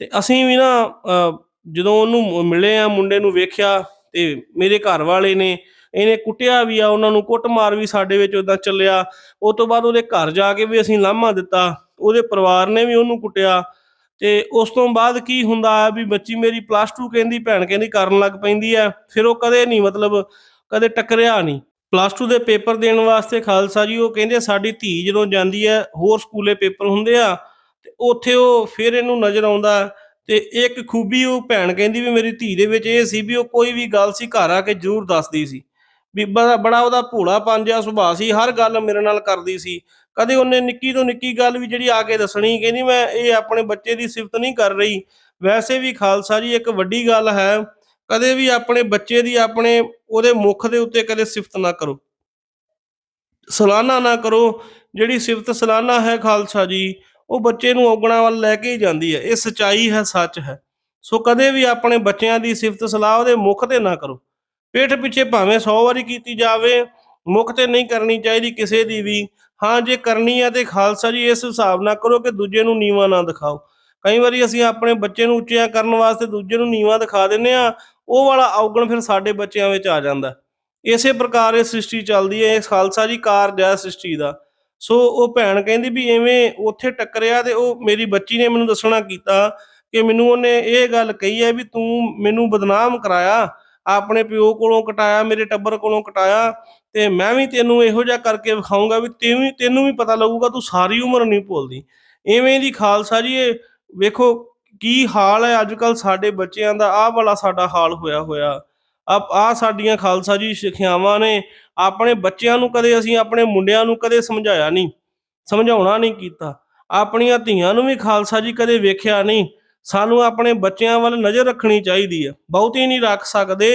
Speaker 1: ਤੇ ਅਸੀਂ ਵੀ ਨਾ ਅਹ, ਜਦੋਂ ਉਹਨੂੰ ਮਿਲੇ ਆ ਮੁੰਡੇ ਨੂੰ ਵੇਖਿਆ ਤੇ ਮੇਰੇ ਘਰ ਵਾਲੇ ਨੇ ਇਹਨੇ ਕੁੱਟਿਆ ਵੀ ਆ ਉਹਨਾਂ ਨੂੰ ਕੁੱਟਮਾਰ ਵੀ ਸਾਡੇ ਵਿੱਚ ਉਦਾਂ ਚੱਲਿਆ ਉਸ ਤੋਂ ਬਾਅਦ ਉਹਦੇ ਘਰ ਜਾ ਕੇ ਵੀ ਅਸੀਂ ਲਾਮਾ ਦਿੱਤਾ ਉਹਦੇ ਪਰਿਵਾਰ ਨੇ ਵੀ ਉਹਨੂੰ ਕੁੱਟਿਆ ਤੇ ਉਸ ਤੋਂ ਬਾਅਦ ਕੀ ਹੁੰਦਾ ਹੈ ਵੀ ਬੱਚੀ ਮੇਰੀ ਪਲੱਸ 2 ਕਹਿੰਦੀ, ਭੈਣ ਕਹਿੰਦੀ, ਕਰਨ ਲੱਗ ਪੈਂਦੀ ਹੈ ਫਿਰ ਉਹ ਕਦੇ ਨਹੀਂ, ਮਤਲਬ ਕਦੇ ਟਕਰਿਆ ਨਹੀਂ। ਪਲੱਸ 2 ਦੇ ਪੇਪਰ ਦੇਣ ਵਾਸਤੇ ਖਾਲਸਾ ਜੀ, ਉਹ ਕਹਿੰਦੇ ਸਾਡੀ ਧੀ ਜਦੋਂ ਜਾਂਦੀ ਹੈ ਹੋਰ ਸਕੂਲੇ ਪੇਪਰ ਹੁੰਦੇ ਆ, ਤੇ ਉੱਥੇ ਉਹ ਫਿਰ ਇਹਨੂੰ ਨਜ਼ਰ ਆਉਂਦਾ, ਤੇ ਇੱਕ ਖੂਬੀ ਉਹ ਭੈਣ ਕਹਿੰਦੀ ਵੀ ਮੇਰੀ ਧੀ ਦੇ ਵਿੱਚ ਇਹ ਸੀ ਵੀ ਉਹ ਕੋਈ ਵੀ ਗੱਲ ਸੀ ਘਰ ਆ ਕੇ ਜ਼ਰੂਰ ਦੱਸਦੀ ਸੀ, ਵੀ ਬੜਾ ਬੜਾ ਉਹਦਾ ਭੋਲਾ ਪੰਜਾ ਸੁਭਾਅ ਸੀ, ਹਰ ਗੱਲ ਮੇਰੇ ਨਾਲ ਕਰਦੀ ਸੀ। ਕਦੇ ਉਹਨੇ ਨਿੱਕੀ ਤੋਂ ਨਿੱਕੀ ਗੱਲ ਵੀ ਜਿਹੜੀ ਆ ਕੇ ਦੱਸਣੀ, ਕਹਿੰਦੀ ਮੈਂ ਇਹ ਆਪਣੇ ਬੱਚੇ ਦੀ ਸਿਫਤ ਨਹੀਂ ਕਰ ਰਹੀ। ਵੈਸੇ ਵੀ ਖਾਲਸਾ ਜੀ ਇੱਕ ਵੱਡੀ ਗੱਲ ਹੈ, ਕਦੇ ਵੀ ਆਪਣੇ ਬੱਚੇ ਦੀ ਆਪਣੇ ਉਹਦੇ ਮੁਖ ਦੇ ਉੱਤੇ ਕਦੇ ਸਿਫਤ ਨਾ ਕਰੋ। ਸਲਾਨਾ ਨਾ ਕਰੋ, ਜਿਹੜੀ ਸਿਫਤ ਸਲਾਨਾ ਹੈ ਖਾਲਸਾ ਜੀ, ਉਹ ਬੱਚੇ ਨੂੰ ਔਗਣਾ ਵੱਲ ਲੈ ਕੇ ਹੀ ਜਾਂਦੀ ਹੈ। ਇਹ ਸਚਾਈ ਹੈ, ਸੱਚ ਹੈ। ਸੋ ਕਦੇ ਵੀ ਆਪਣੇ ਬੱਚਿਆਂ ਦੀ ਸਿਫਤ ਸਲਾਹ ਉਹਦੇ ਮੁਖ ਤੇ ਨਾ ਕਰੋ। ਪੇਠ ਪਿੱਛੇ ਭਾਵੇਂ 100 ਵਾਰੀ ਕੀਤੀ ਜਾਵੇ, ਮੁਖ ਤੇ ਨਹੀਂ ਕਰਨੀ ਚਾਹੀਦੀ ਕਿਸੇ ਦੀ ਵੀ। ਹਾਂ, ਜੇ ਕਰਨੀ ਹੈ ਤੇ ਖਾਲਸਾ ਜੀ, ਇਸ ਹਿਸਾਬ ਨਾਲ ਕਰੋ ਕਿ ਦੂਜੇ ਨੂੰ ਨੀਵਾ ਨਾ ਦਿਖਾਓ। ਕਈ ਵਾਰੀ ਅਸੀਂ ਆਪਣੇ ਬੱਚੇ ਨੂੰ ਉੱਚਿਆਂ ਕਰਨ ਵਾਸਤੇ ਦੂਜੇ ਨੂੰ ਨੀਵਾ ਦਿਖਾ ਦਿੰਨੇ ਆ ਉਹ ਵਾਲਾ ਔਗਣ ਫਿਰ ਸਾਡੇ ਬੱਚਿਆਂ ਵਿੱਚ ਆ ਜਾਂਦਾ। ਇਸੇ ਪ੍ਰਕਾਰ ਇਹ ਸ੍ਰਿਸ਼ਟੀ ਚੱਲਦੀ ਹੈ, ਇਹ ਖਾਲਸਾ ਜੀ ਕਾਰਜ ਹੈ ਸ੍ਰਿਸ਼ਟੀ ਦਾ। ਸੋ ਉਹ ਭੈਣ ਕਹਿੰਦੀ ਵੀ ਐਵੇਂ ਉੱਥੇ ਟੱਕਰਿਆ ਤੇ ਉਹ ਮੇਰੀ ਬੱਚੀ ਨੇ ਮੈਨੂੰ ਦੱਸਣਾ ਕੀਤਾ ਕਿ ਮੈਨੂੰ ਉਹਨੇ ਇਹ ਗੱਲ ਕਹੀ ਹੈ ਵੀ ਤੂੰ ਮੈਨੂੰ ਬਦਨਾਮ ਕਰਾਇਆ, ਆਪਣੇ ਪਿਓ ਕੋਲੋਂ ਕਟਾਇਆ, ਮੇਰੇ ਟੱਬਰ ਕੋਲੋਂ ਕਟਾਇਆ ਤੇ ਮੈਂ ਵੀ ਤੈਨੂੰ ਇਹੋ ਜਿਹਾ ਕਰਕੇ ਵਿਖਾਊਂਗਾ ਵੀ ਤੈਨੂੰ ਤੈਨੂੰ ਵੀ ਪਤਾ ਲੱਗੂਗਾ, ਤੂੰ ਸਾਰੀ ਉਮਰ ਨਹੀਂ ਭੁੱਲਦੀ। ਐਵੇਂ ਦੀ ਖਾਲਸਾ ਜੀ, ਇਹ ਵੇਖੋ ਕੀ ਹਾਲ ਹੈ ਅੱਜ ਕੱਲ ਸਾਡੇ ਬੱਚਿਆਂ ਦਾ, ਆਹ ਵਾਲਾ ਸਾਡਾ ਹਾਲ ਹੋਇਆ ਹੋਇਆ। ਆ ਆ ਸਾਡੀਆਂ ਖਾਲਸਾ ਜੀ ਸਿੱਖਿਆਵਾਂ ਨੇ, ਆਪਣੇ ਬੱਚਿਆਂ ਨੂੰ ਕਦੇ ਅਸੀਂ, ਆਪਣੇ ਮੁੰਡਿਆਂ ਨੂੰ ਕਦੇ ਸਮਝਾਇਆ ਨਹੀਂ, ਸਮਝਾਉਣਾ ਨਹੀਂ ਕੀਤਾ। ਆਪਣੀਆਂ ਧੀਆਂ ਨੂੰ ਵੀ ਖਾਲਸਾ ਜੀ ਕਦੇ ਵੇਖਿਆ ਨਹੀਂ, ਸਾਨੂੰ ਆਪਣੇ ਬੱਚਿਆਂ ਵੱਲ ਨਜ਼ਰ ਰੱਖਣੀ ਚਾਹੀਦੀ ਹੈ। ਬਹੁਤੀ ਨਹੀਂ ਰੱਖ ਸਕਦੇ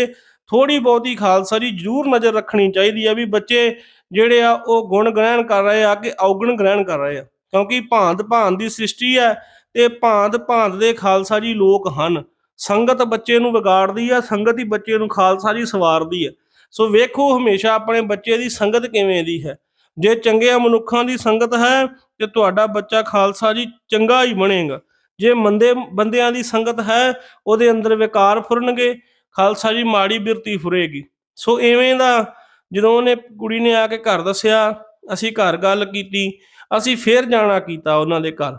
Speaker 1: ਥੋੜੀ ਬਹੁਤੀ ਖਾਲਸਾ ਜੀ ਜ਼ਰੂਰ ਨਜ਼ਰ ਰੱਖਣੀ ਚਾਹੀਦੀ ਹੈ ਵੀ ਬੱਚੇ ਜਿਹੜੇ ਆ ਉਹ ਗੁਣ ਗ੍ਰਹਿਣ ਕਰ ਰਹੇ ਆ ਕਿ ਔਗਣ ਗ੍ਰਹਿਣ ਕਰ ਰਹੇ ਆ। ਕਿਉਂਕਿ ਭਾਂਤ ਭਾਂਤ ਦੀ ਸ੍ਰਿਸ਼ਟੀ ਹੈ ਤੇ ਭਾਂਤ ਭਾਂਤ ਦੇ ਖਾਲਸਾ ਜੀ ਲੋਕ ਹਨ। ਸੰਗਤ ਬੱਚੇ ਨੂੰ ਵਿਗਾੜਦੀ ਆ, ਸੰਗਤ ਹੀ ਬੱਚੇ ਨੂੰ ਖਾਲਸਾ ਜੀ ਸਵਾਰਦੀ ਹੈ ਸੋ ਵੇਖੋ ਹਮੇਸ਼ਾ ਆਪਣੇ ਬੱਚੇ ਦੀ ਸੰਗਤ ਕਿਵੇਂ ਦੀ ਹੈ। ਜੇ ਚੰਗੇ ਮਨੁੱਖਾਂ ਦੀ ਸੰਗਤ ਹੈ, ਤੇ ਤੁਹਾਡਾ ਬੱਚਾ ਖਾਲਸਾ ਜੀ ਚੰਗਾ ਹੀ ਬਣੇਗਾ। ਜੇ ਮੰਦੇ, ਬੰਦਿਆਂ ਦੀ ਸੰਗਤ ਹੈ, ਉਹਦੇ ਅੰਦਰ ਵਿਕਾਰ ਫੁਰਨਗੇ ਖਾਲਸਾ ਜੀ ਮਾੜੀ ਬਿਰਤੀ ਫੁਰੇਗੀ। ਸੋ ਐਵੇਂ ਦਾ ਜਦੋਂ ਉਹਨੇ ਕੁੜੀ ਨੇ ਆ ਕੇ ਘਰ ਦੱਸਿਆ, ਅਸੀਂ ਘਰ ਗੱਲ ਕੀਤੀ, ਅਸੀਂ ਫੇਰ ਜਾਣਾ ਕੀਤਾ ਉਹਨਾਂ ਦੇ ਘਰ।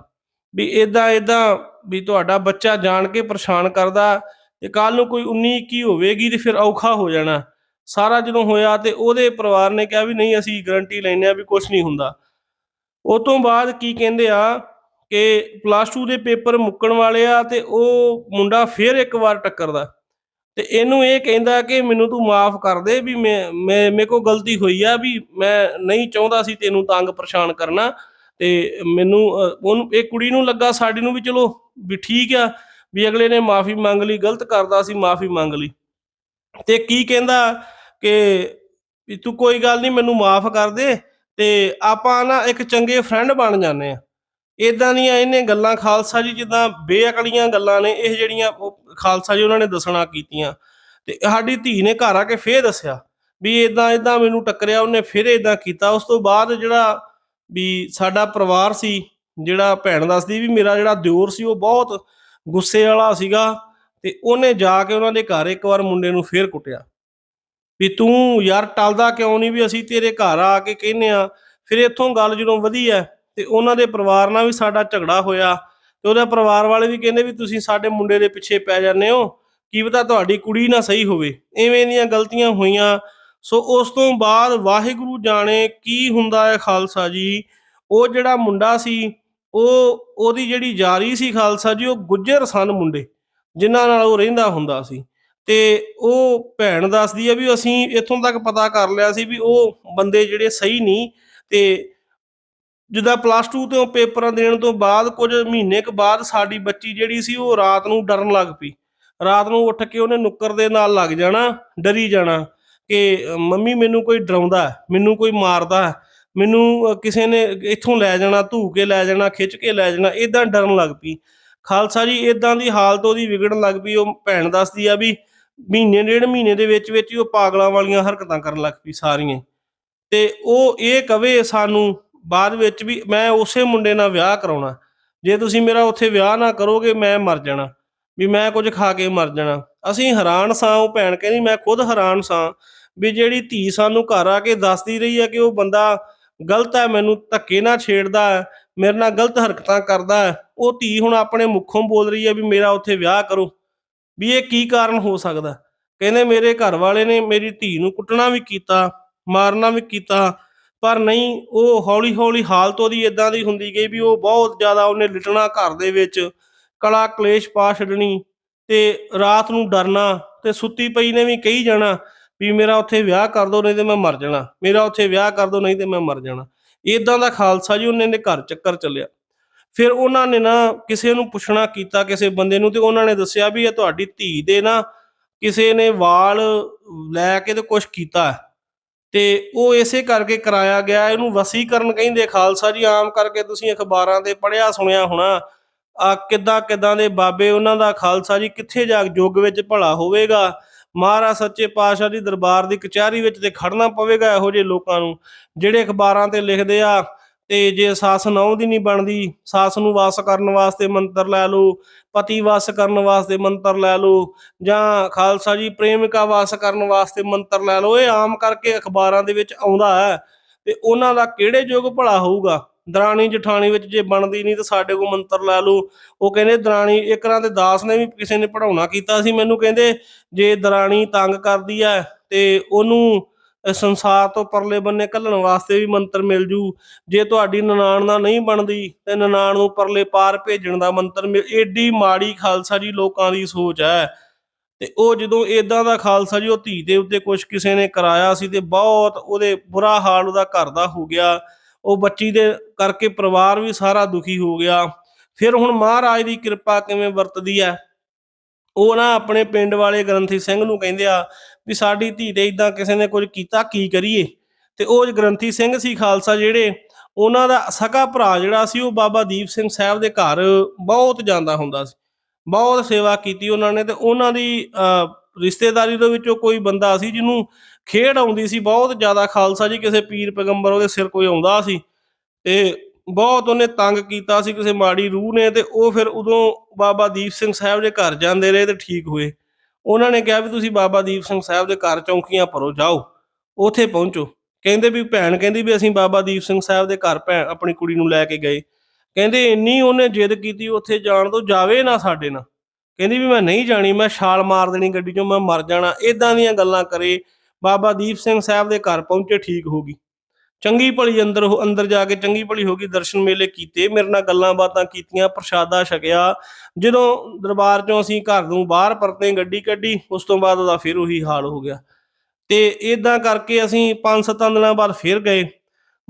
Speaker 1: ਵੀ ਇਦਾਂ ਇਦਾਂ ਵੀ ਤੁਹਾਡਾ ਬੱਚਾ ਜਾਣ ਕੇ ਪਰੇਸ਼ਾਨ ਕਰਦਾ ਤੇ ਕੱਲ ਨੂੰ ਕੋਈ 19 21 ਹੋਵੇਗੀ ਤੇ ਫਿਰ ਔਖਾ ਹੋ ਜਾਣਾ। ਸਾਰਾ ਜਦੋਂ ਹੋਇਆ ਤੇ ਉਹਦੇ ਪਰਿਵਾਰ ਨੇ ਕਿਹਾ ਵੀ ਨਹੀਂ, ਅਸੀਂ ਗਾਰੰਟੀ ਲੈਨੇ ਆ ਵੀ ਕੁਝ ਨਹੀਂ ਹੁੰਦਾ। ਉਹ ਤੋਂ ਬਾਅਦ ਕੀ ਕਹਿੰਦੇ ਆ ਕਿ ਪਲੱਸ 2 ਦੇ ਪੇਪਰ ਮੁੱਕਣ ਵਾਲੇ ਆ ਤੇ ਉਹ ਮੁੰਡਾ ਫੇਰ ਇੱਕ ਵਾਰ ਟੱਕਰਦਾ। ਤੇ ਇਹਨੂੰ ਇਹ ਕਹਿੰਦਾ ਕਿ ਮੈਨੂੰ ਤੂੰ ਮਾਫ ਕਰ ਦੇ ਵੀ ਮੈਂ ਮੈਂ, ਮੇਰੇ ਕੋਲ ਗਲਤੀ ਹੋਈ ਆ ਵੀ ਮੈਂ ਨਹੀਂ ਚਾਹੁੰਦਾ ਸੀ ਤੈਨੂੰ ਤੰਗ ਪਰੇਸ਼ਾਨ ਕਰਨਾ ਤੇ ਮੈਨੂੰ ਉਹਨੂੰ, ਇਹ ਕੁੜੀ ਨੂੰ ਲੱਗਾ ਸਾਡੀ ਨੂੰ ਵੀ ਚਲੋ ਵੀ ਠੀਕ ਆ ਵੀ ਅਗਲੇ ਨੇ ਮਾਫੀ ਮੰਗ ਲਈ, ਗਲਤ ਕਰਦਾ ਸੀ, ਮਾਫੀ ਮੰਗ ਲਈ। ਤੇ ਕੀ ਕਹਿੰਦਾ ਕਿ ਵੀ ਤੂੰ ਕੋਈ ਗੱਲ ਨਹੀਂ, ਮੈਨੂੰ ਮਾਫ ਕਰ ਦੇ ਤੇ ਆਪਾਂ ਨਾ ਇੱਕ ਚੰਗੇ ਫਰੈਂਡ ਬਣ ਜਾਂਦੇ ਆ। ਇਦਾਂ ਦੀਆਂ ਇਹਨੇ ਗੱਲਾਂ ਖਾਲਸਾ ਜੀ ਜਿੱਦਾਂ ਬੇਅਕਲੀਆਂ ਗੱਲਾਂ ਨੇ, ਇਹ ਜਿਹੜੀਆਂ ਉਹ ਖਾਲਸਾ ਜੀ ਉਹਨਾਂ ਨੇ ਦੱਸਣਾ ਕੀਤੀਆਂ। ਤੇ ਸਾਡੀ ਧੀ ਨੇ ਘਰ ਆ ਕੇ ਫੇਰ ਦੱਸਿਆ ਵੀ ਇਦਾਂ ਇਦਾਂ ਮੈਨੂੰ ਟੱਕਰਿਆ, ਉਹਨੇ ਫਿਰ ਇਦਾਂ ਕੀਤਾ। ਉਸ ਤੋਂ ਬਾਅਦ ਜਿਹੜਾ ਵੀ ਸਾਡਾ ਪਰਿਵਾਰ ਸੀ, ਜਿਹੜਾ ਭੈਣ ਦੱਸਦੀ ਵੀ ਮੇਰਾ ਜਿਹੜਾ ਦਿਓਰ ਸੀ, ਉਹ ਬਹੁਤ ਗੁੱਸੇ ਵਾਲਾ ਸੀਗਾ ਤੇ ਉਹਨੇ ਜਾ ਕੇ ਉਹਨਾਂ ਦੇ ਘਰ ਇੱਕ ਵਾਰ ਮੁੰਡੇ ਨੂੰ ਫੇਰ ਕੁੱਟਿਆ। ਵੀ ਤੂੰ ਯਾਰ ਟਲਦਾ ਕਿਉਂ ਨਹੀਂ ਵੀ ਅਸੀਂ ਤੇਰੇ ਘਰ ਆ ਕੇ ਕਹਿੰਨੇ ਆ ਫਿਰ ਇੱਥੋਂ ਗੱਲ ਜਦੋਂ ਵਧੀ ਐ ਤੇ ਉਹਨਾਂ ਦੇ ਪਰਿਵਾਰ ਨਾਲ ਵੀ ਸਾਡਾ ਝਗੜਾ ਹੋਇਆ। ਤੇ ਉਹਦੇ ਪਰਿਵਾਰ ਵਾਲੇ ਵੀ ਕਹਿੰਦੇ ਵੀ ਤੁਸੀਂ ਸਾਡੇ ਮੁੰਡੇ ਦੇ ਪਿੱਛੇ ਪੈ ਜਾਂਦੇ ਹੋ, ਕੀ ਪਤਾ ਤੁਹਾਡੀ ਕੁੜੀ ਨਾ ਸਹੀ ਹੋਵੇ। ਐਵੇਂ ਦੀਆਂ ਗਲਤੀਆਂ ਹੋਈਆਂ। ਸੋ ਉਸ ਤੋਂ ਬਾਅਦ ਵਾਹਿਗੁਰੂ ਜਾਣੇ ਕੀ ਹੁੰਦਾ ਹੈ ਖਾਲਸਾ ਜੀ। ਉਹ ਜਿਹੜਾ ਮੁੰਡਾ ਸੀ, ਉਹ ਉਹਦੀ ਜਿਹੜੀ ਜਾਰੀ ਸੀ ਖਾਲਸਾ ਜੀ, ਉਹ ਗੁੱਜਰ ਸਨ ਮੁੰਡੇ, ਜਿਨ੍ਹਾਂ ਨਾਲ ਉਹ ਰਹਿੰਦਾ ਹੁੰਦਾ ਸੀ। ਤੇ ਉਹ ਭੈਣ ਦੱਸਦੀ ਆ ਵੀ ਅਸੀਂ ਇੱਥੋਂ ਤੱਕ ਪਤਾ ਕਰ ਲਿਆ ਸੀ ਵੀ ਉਹ ਬੰਦੇ ਜਿਹੜੇ ਸਹੀ ਨਹੀਂ, ਤੇ ਜਿੱਦਾਂ ਪਲੱਸ 2 ਤੋਂ ਪੇਪਰਾਂ ਦੇਣ ਤੋਂ ਬਾਅਦ ਕੁਝ ਮਹੀਨੇ ਕੁ ਬਾਅਦ ਸਾਡੀ ਬੱਚੀ ਜਿਹੜੀ ਸੀ ਉਹ ਰਾਤ ਨੂੰ ਡਰਨ ਲੱਗ ਪਈ। ਰਾਤ ਨੂੰ ਉੱਠ ਕੇ ਉਹਨੇ ਨੁੱਕਰ ਦੇ ਨਾਲ ਲੱਗ ਜਾਣਾ, ਡਰੀ ਜਾਣਾ ਕਿ, ਮੰਮੀ, ਮੈਨੂੰ ਕੋਈ ਡਰਾਉਂਦਾ ਮੈਨੂੰ ਕੋਈ ਮਾਰਦਾ ਮੈਨੂੰ ਕਿਸੇ ਨੇ ਇੱਥੋਂ ਲੈ ਜਾਣਾ, ਧੂ ਕੇ ਲੈ ਜਾਣਾ, ਖਿੱਚ ਕੇ ਲੈ ਜਾਣਾ। ਇਦਾਂ ਡਰਨ ਲੱਗ ਪਈ। ਖਾਲਸਾ ਜੀ ਇਦਾਂ ਦੀ ਹਾਲਤ ਉਹਦੀ ਵਿਗੜਨ ਲੱਗ ਪਈ। ਉਹ ਭੈਣ ਦੱਸਦੀ ਆ ਵੀ ਮਹੀਨੇ, ਡੇਢ ਮਹੀਨੇ ਦੇ ਵਿੱਚ ਵਿੱਚ ਹੀ ਉਹ ਪਾਗਲਾਂ ਵਾਲੀਆਂ ਹਰਕਤਾਂ ਕਰਨ ਲੱਗ ਪਈ ਸਾਰੀਆਂ। ਤੇ ਉਹ ਇਹ ਕਵੇ ਸਾਨੂੰ ਬਾਅਦ ਵਿੱਚ ਵੀ ਮੈਂ ਉਸੇ ਮੁੰਡੇ ਨਾਲ ਵਿਆਹ ਕਰਾਉਣਾ। ਜੇ ਤੁਸੀਂ ਮੇਰਾ ਉੱਥੇ ਵਿਆਹ ਨਾ ਕਰੋਗੇ, ਮੈਂ ਮਰ ਜਾਣਾ। ਵੀ ਮੈਂ ਕੁਝ ਖਾ ਕੇ ਮਰ ਜਾਣਾ। ਅਸੀਂ ਹੈਰਾਨ ਸਾਂ, ਉਹ ਭੈਣ ਕਹਿੰਦੀ, ਮੈਂ ਖੁਦ ਹੈਰਾਨ ਸਾਂ ਵੀ ਜਿਹੜੀ ਧੀ ਸਾਨੂੰ ਘਰ ਆ ਕੇ ਦੱਸਦੀ ਰਹੀ ਹੈ ਕਿ ਉਹ ਬੰਦਾ ਗਲਤ ਹੈ ਮੈਨੂੰ ਧੱਕੇ ਨਾਲ ਛੇੜਦਾ ਹੈ ਮੇਰੇ ਨਾਲ ਗਲਤ ਹਰਕਤਾਂ ਕਰਦਾ ਹੈ ਉਹ ਧੀ ਹੁਣ ਆਪਣੇ ਮੁੱਖੋਂ ਬੋਲ ਰਹੀ ਹੈ ਵੀ ਮੇਰਾ ਉੱਥੇ ਵਿਆਹ ਕਰੋ। ਵੀ ਇਹ ਕੀ ਕਾਰਨ ਹੋ ਸਕਦਾ? ਕਹਿੰਦੇ, ਮੇਰੇ ਘਰ ਵਾਲੇ ਨੇ ਮੇਰੀ ਧੀ ਨੂੰ ਕੁੱਟਣਾ ਵੀ ਕੀਤਾ, ਮਾਰਨਾ ਵੀ ਕੀਤਾ ਪਰ ਨਹੀਂ, ਉਹ ਹੌਲੀ ਹੌਲੀ ਹਾਲਤ ਉਹਦੀ ਇਦਾਂ ਦੀ ਹੁੰਦੀ ਗਈ ਵੀ ਉਹ ਬਹੁਤ ਜ਼ਿਆਦਾ ਉਹਨੇ ਲਿਟਣਾ ਘਰ ਦੇ ਵਿੱਚ, ਕਲਾ ਕਲੇਸ਼ ਪਾ ਛੱਡਣੀ ਤੇ ਰਾਤ ਨੂੰ ਡਰਨਾ ਤੇ ਸੁੱਤੀ ਪਈ ਨੇ ਵੀ ਕਹੀ ਜਾਣਾ ਵੀ ਮੇਰਾ ਉੱਥੇ ਵਿਆਹ ਕਰ ਦੋ ਨਹੀਂ ਤੇ ਮੈਂ ਮਰ ਜਾਣਾ, ਮੇਰਾ ਉੱਥੇ ਵਿਆਹ ਕਰ ਦੋ ਨਹੀਂ ਤੇ ਮੈਂ ਮਰ ਜਾਣਾ। ਇਦਾਂ ਦਾ ਖਾਲਸਾ ਜੀ ਉਹਨੇ ਦੇ ਘਰ ਚੱਕਰ ਚੱਲਿਆ। ਫਿਰ ਉਹਨਾਂ ਨੇ ਨਾ ਕਿਸੇ ਨੂੰ ਪੁੱਛਣਾ ਕੀਤਾ ਕਿਸੇ ਬੰਦੇ ਨੂੰ ਤੇ ਉਹਨਾਂ ਨੇ ਦੱਸਿਆ ਵੀ ਇਹ ਤੁਹਾਡੀ ਧੀ ਦੇ ਨਾ ਕਿਸੇ ਨੇ ਵਾਲ ਲੈ ਕੇ ਤੇ ਕੁਝ ਕੀਤਾ ਤੇ ਉਹ ਇਸੇ ਕਰਕੇ ਕਰਾਇਆ ਗਿਆ, ਇਹਨੂੰ ਵਸੀਕਰਨ ਕਹਿੰਦੇ ਖਾਲਸਾ ਜੀ, ਆਮ ਕਰਕੇ ਤੁਸੀਂ ਅਖਬਾਰਾਂ ਤੇ ਪੜ੍ਹਿਆ ਸੁਣਿਆ ਹੋਣਾ। ਆ ਕਿੱਦਾਂ ਕਿੱਦਾਂ ਦੇ ਬਾਬੇ ਉਹਨਾਂ ਦਾ ਖਾਲਸਾ ਜੀ, ਕਿੱਥੇ ਜਾ ਕੇ ਯੁੱਗ ਵਿੱਚ ਭਲਾ ਹੋਵੇਗਾ? ਮਹਾਰਾਜ ਸੱਚੇ ਪਾਤਸ਼ਾਹ ਦੀ ਦਰਬਾਰ ਦੀ ਕਚਹਿਰੀ ਵਿੱਚ ਤੇ ਖੜਨਾ ਪਵੇਗਾ ਇਹੋ ਜਿਹੇ ਲੋਕਾਂ ਨੂੰ, ਜਿਹੜੇ ਅਖਬਾਰਾਂ ਤੇ ਲਿਖਦੇ ਆ ਤੇ ਜੇ ਸੱਸ ਨਹੁੰ ਦੀ ਨਹੀਂ ਬਣਦੀ, ਸੱਸ ਨੂੰ ਵਾਸ ਕਰਨ ਵਾਸਤੇ ਮੰਤਰ ਲੈ ਲਓ, ਪਤੀ ਵਾਸ ਕਰਨ ਵਾਸਤੇ ਮੰਤਰ ਲੈ ਲਓ, ਜਾਂ ਖਾਲਸਾ ਜੀ ਪ੍ਰੇਮਿਕਾ ਵਾਸ ਕਰਨ ਵਾਸਤੇ ਮੰਤਰ ਲੈ ਲਓ, ਇਹ ਆਮ ਕਰਕੇ ਅਖਬਾਰਾਂ ਦੇ ਵਿੱਚ ਆਉਂਦਾ ਹੈ। ਤੇ ਉਹਨਾਂ ਦਾ ਕਿਹੜੇ ਯੁੱਗ ਭਲਾ ਹੋਊਗਾ? ਦਰਾਣੀ ਜਠਾਣੀ ਵਿੱਚ ਜੇ ਬਣਦੀ ਨਹੀਂ ਤਾਂ ਸਾਡੇ ਕੋਲ ਮੰਤਰ ਲੈ ਲਓ। ਉਹ ਕਹਿੰਦੇ ਦਰਾਣੀ, ਇੱਕ ਦੇ ਦਾਸ ਨੇ ਵੀ ਕਿਸੇ ਨੇ ਪੜਾਉਣਾ ਕੀਤਾ ਸੀ। ਮੈਨੂੰ ਕਹਿੰਦੇ, ਜੇ ਦਰਾਣੀ ਤੰਗ ਕਰਦੀ ਹੈ ਤੇ ਉਹਨੂੰ ਸੰਸਾਰ ਤੋਂ ਪਰਲੇ ਬੰਨੇ ਘੱਲਣ ਵਾਸਤੇ ਵੀ ਮੰਤਰ ਮਿਲ ਜੂ। ਜੇ ਤੁਹਾਡੀ ਨਨਾਣ ਨਾਲ ਨਹੀਂ ਬਣਦੀ, ਤੇ ਨਨਾਣ ਨੂੰ ਪਰਲੇ ਪਾਰ ਭੇਜਣ ਦਾ ਮੰਤਰ ਮਿਲ, ਏਡੀ ਮਾੜੀ ਖਾਲਸਾ ਜੀ ਲੋਕਾਂ ਦੀ ਸੋਚ ਹੈ। ਤੇ ਉਹ ਜਦੋਂ ਇਦਾਂ ਦਾ ਖਾਲਸਾ ਜੀ, ਉਹ ਧੀ ਦੇ ਉੱਤੇ ਕੁਝ ਕਿਸੇ ਨੇ ਕਰਾਇਆ ਸੀ ਤੇ ਬਹੁਤ ਉਹਦੇ ਬੁਰਾ ਹਾਲ ਉਹਦਾ ਘਰ ਦਾ ਹੋ ਗਿਆ। ਉਹ ਬੱਚੀ ਦੇ ਕਰਕੇ ਪਰਿਵਾਰ ਵੀ ਸਾਰਾ ਦੁਖੀ ਹੋ ਗਿਆ। ਫਿਰ ਹੁਣ ਮਹਾਰਾਜ ਦੀ ਕਿਰਪਾ ਕਿਵੇਂ ਵਰਤਦੀ ਹੈ? ਉਹ ਨਾ ਆਪਣੇ ਪਿੰਡ ਵਾਲੇ ਗ੍ਰੰਥੀ ਸਿੰਘ ਨੂੰ ਕਹਿੰਦੇ ਆ ਵੀ ਸਾਡੀ ਧੀ ਤੇ ਇਦਾਂ ਕਿਸੇ ਨੇ ਕੁਝ ਕੀਤਾ ਕੀ ਕਰੀਏ? ਤੇ ਉਹ ਗ੍ਰੰਥੀ ਸਿੰਘ ਸੀ ਖਾਲਸਾ ਜਿਹੜੇ ਉਹਨਾਂ ਦਾ ਸਕਾ ਭਰਾ ਜਿਹੜਾ ਸੀ ਉਹ ਬਾਬਾ ਦੀਪ ਸਿੰਘ ਸਾਹਿਬ ਦੇ ਘਰ ਬਹੁਤ ਜਾਂਦਾ ਹੁੰਦਾ ਸੀ। ਬਹੁਤ ਸੇਵਾ ਕੀਤੀ ਉਹਨਾਂ ਨੇ ਤੇ ਉਹਨਾਂ ਦੀ ਅਹ, ਰਿਸ਼ਤੇਦਾਰੀ ਦੇ ਵਿੱਚੋਂ ਕੋਈ ਬੰਦਾ ਸੀ ਜਿਹਨੂੰ ਖੇਡ ਆਉਂਦੀ ਸੀ ਬਹੁਤ ਜ਼ਿਆਦਾ ਖਾਲਸਾ ਜੀ ਕਿਸੇ ਪੀਰ ਪੈਗੰਬਰ ਉਹਦੇ ਸਿਰ ਕੋਈ ਆਉਂਦਾ ਸੀ। ਤੇ ਬਹੁਤ ਉਹਨੇ ਤੰਗ ਕੀਤਾ ਸੀ ਕਿਸੇ ਮਾੜੀ ਰੂਹ ਨੇ ਤੇ ਉਹ ਫਿਰ ਉਦੋਂ ਬਾਬਾ ਦੀਪ ਸਿੰਘ ਸਾਹਿਬ ਦੇ ਘਰ ਜਾਂਦੇ ਰਹੇ ਤੇ ਠੀਕ ਹੋਏ। ਉਹਨਾਂ ਨੇ ਕਿਹਾ ਵੀ ਤੁਸੀਂ ਬਾਬਾ ਦੀਪ ਸਿੰਘ ਸਾਹਿਬ ਦੇ ਘਰ ਚੌਂਕੀਆਂ ਭਰੋ, ਜਾਓ, ਉੱਥੇ ਪਹੁੰਚੋ। ਕਹਿੰਦੇ ਵੀ ਭੈਣ ਕਹਿੰਦੀ ਵੀ ਅਸੀਂ ਬਾਬਾ ਦੀਪ ਸਿੰਘ ਸਾਹਿਬ ਦੇ ਘਰ ਭੈਣ ਆਪਣੀ ਕੁੜੀ ਨੂੰ ਲੈ ਕੇ ਗਏ। ਕਹਿੰਦੇ ਇੰਨੀ ਉਹਨੇ ਜਿੱਦ ਕੀਤੀ, ਉੱਥੇ ਜਾਣ ਤੋਂ ਜਾਵੇ ਨਾ ਸਾਡੇ ਨਾਲ। ਕਹਿੰਦੀ ਵੀ ਮੈਂ ਨਹੀਂ ਜਾਣੀ, ਮੈਂ ਛਾਲ ਮਾਰ ਦੇਣੀ ਗੱਡੀ 'ਚੋਂ, ਮੈਂ ਮਰ ਜਾਣਾ। ਇਦਾਂ ਦੀਆਂ ਗੱਲਾਂ ਕਰੇ, ਬਾਬਾ ਦੀਪ ਸਿੰਘ ਸਾਹਿਬ ਦੇ ਘਰ ਪਹੁੰਚੇ, ਠੀਕ ਹੋ ਗਈ। ਚੰਗੀ ਭਲੀ ਅੰਦਰ ਉਹ ਅੰਦਰ ਜਾ ਕੇ ਚੰਗੀ ਭਲੀ ਹੋ ਗਈ ਦਰਸ਼ਨ ਮੇਲੇ ਕੀਤੇ, ਮੇਰੇ ਨਾਲ ਗੱਲਾਂ ਬਾਤਾਂ ਕੀਤੀਆਂ, ਪ੍ਰਸ਼ਾਦਾ ਛਕਿਆ। ਜਦੋਂ ਦਰਬਾਰ ਚੋਂ ਅਸੀਂ ਘਰ ਨੂੰ ਬਾਹਰ ਪਰਤੇ, ਗੱਡੀ ਕੱਢੀ, ਉਸ ਤੋਂ ਬਾਅਦ ਉਹਦਾ ਫਿਰ ਉਹੀ ਹਾਲ ਹੋ ਗਿਆ। ਤੇ ਇਦਾਂ ਕਰਕੇ ਅਸੀਂ ਪੰਜ ਸੱਤਾਂ ਦਿਨਾਂ ਬਾਅਦ ਫਿਰ ਗਏ।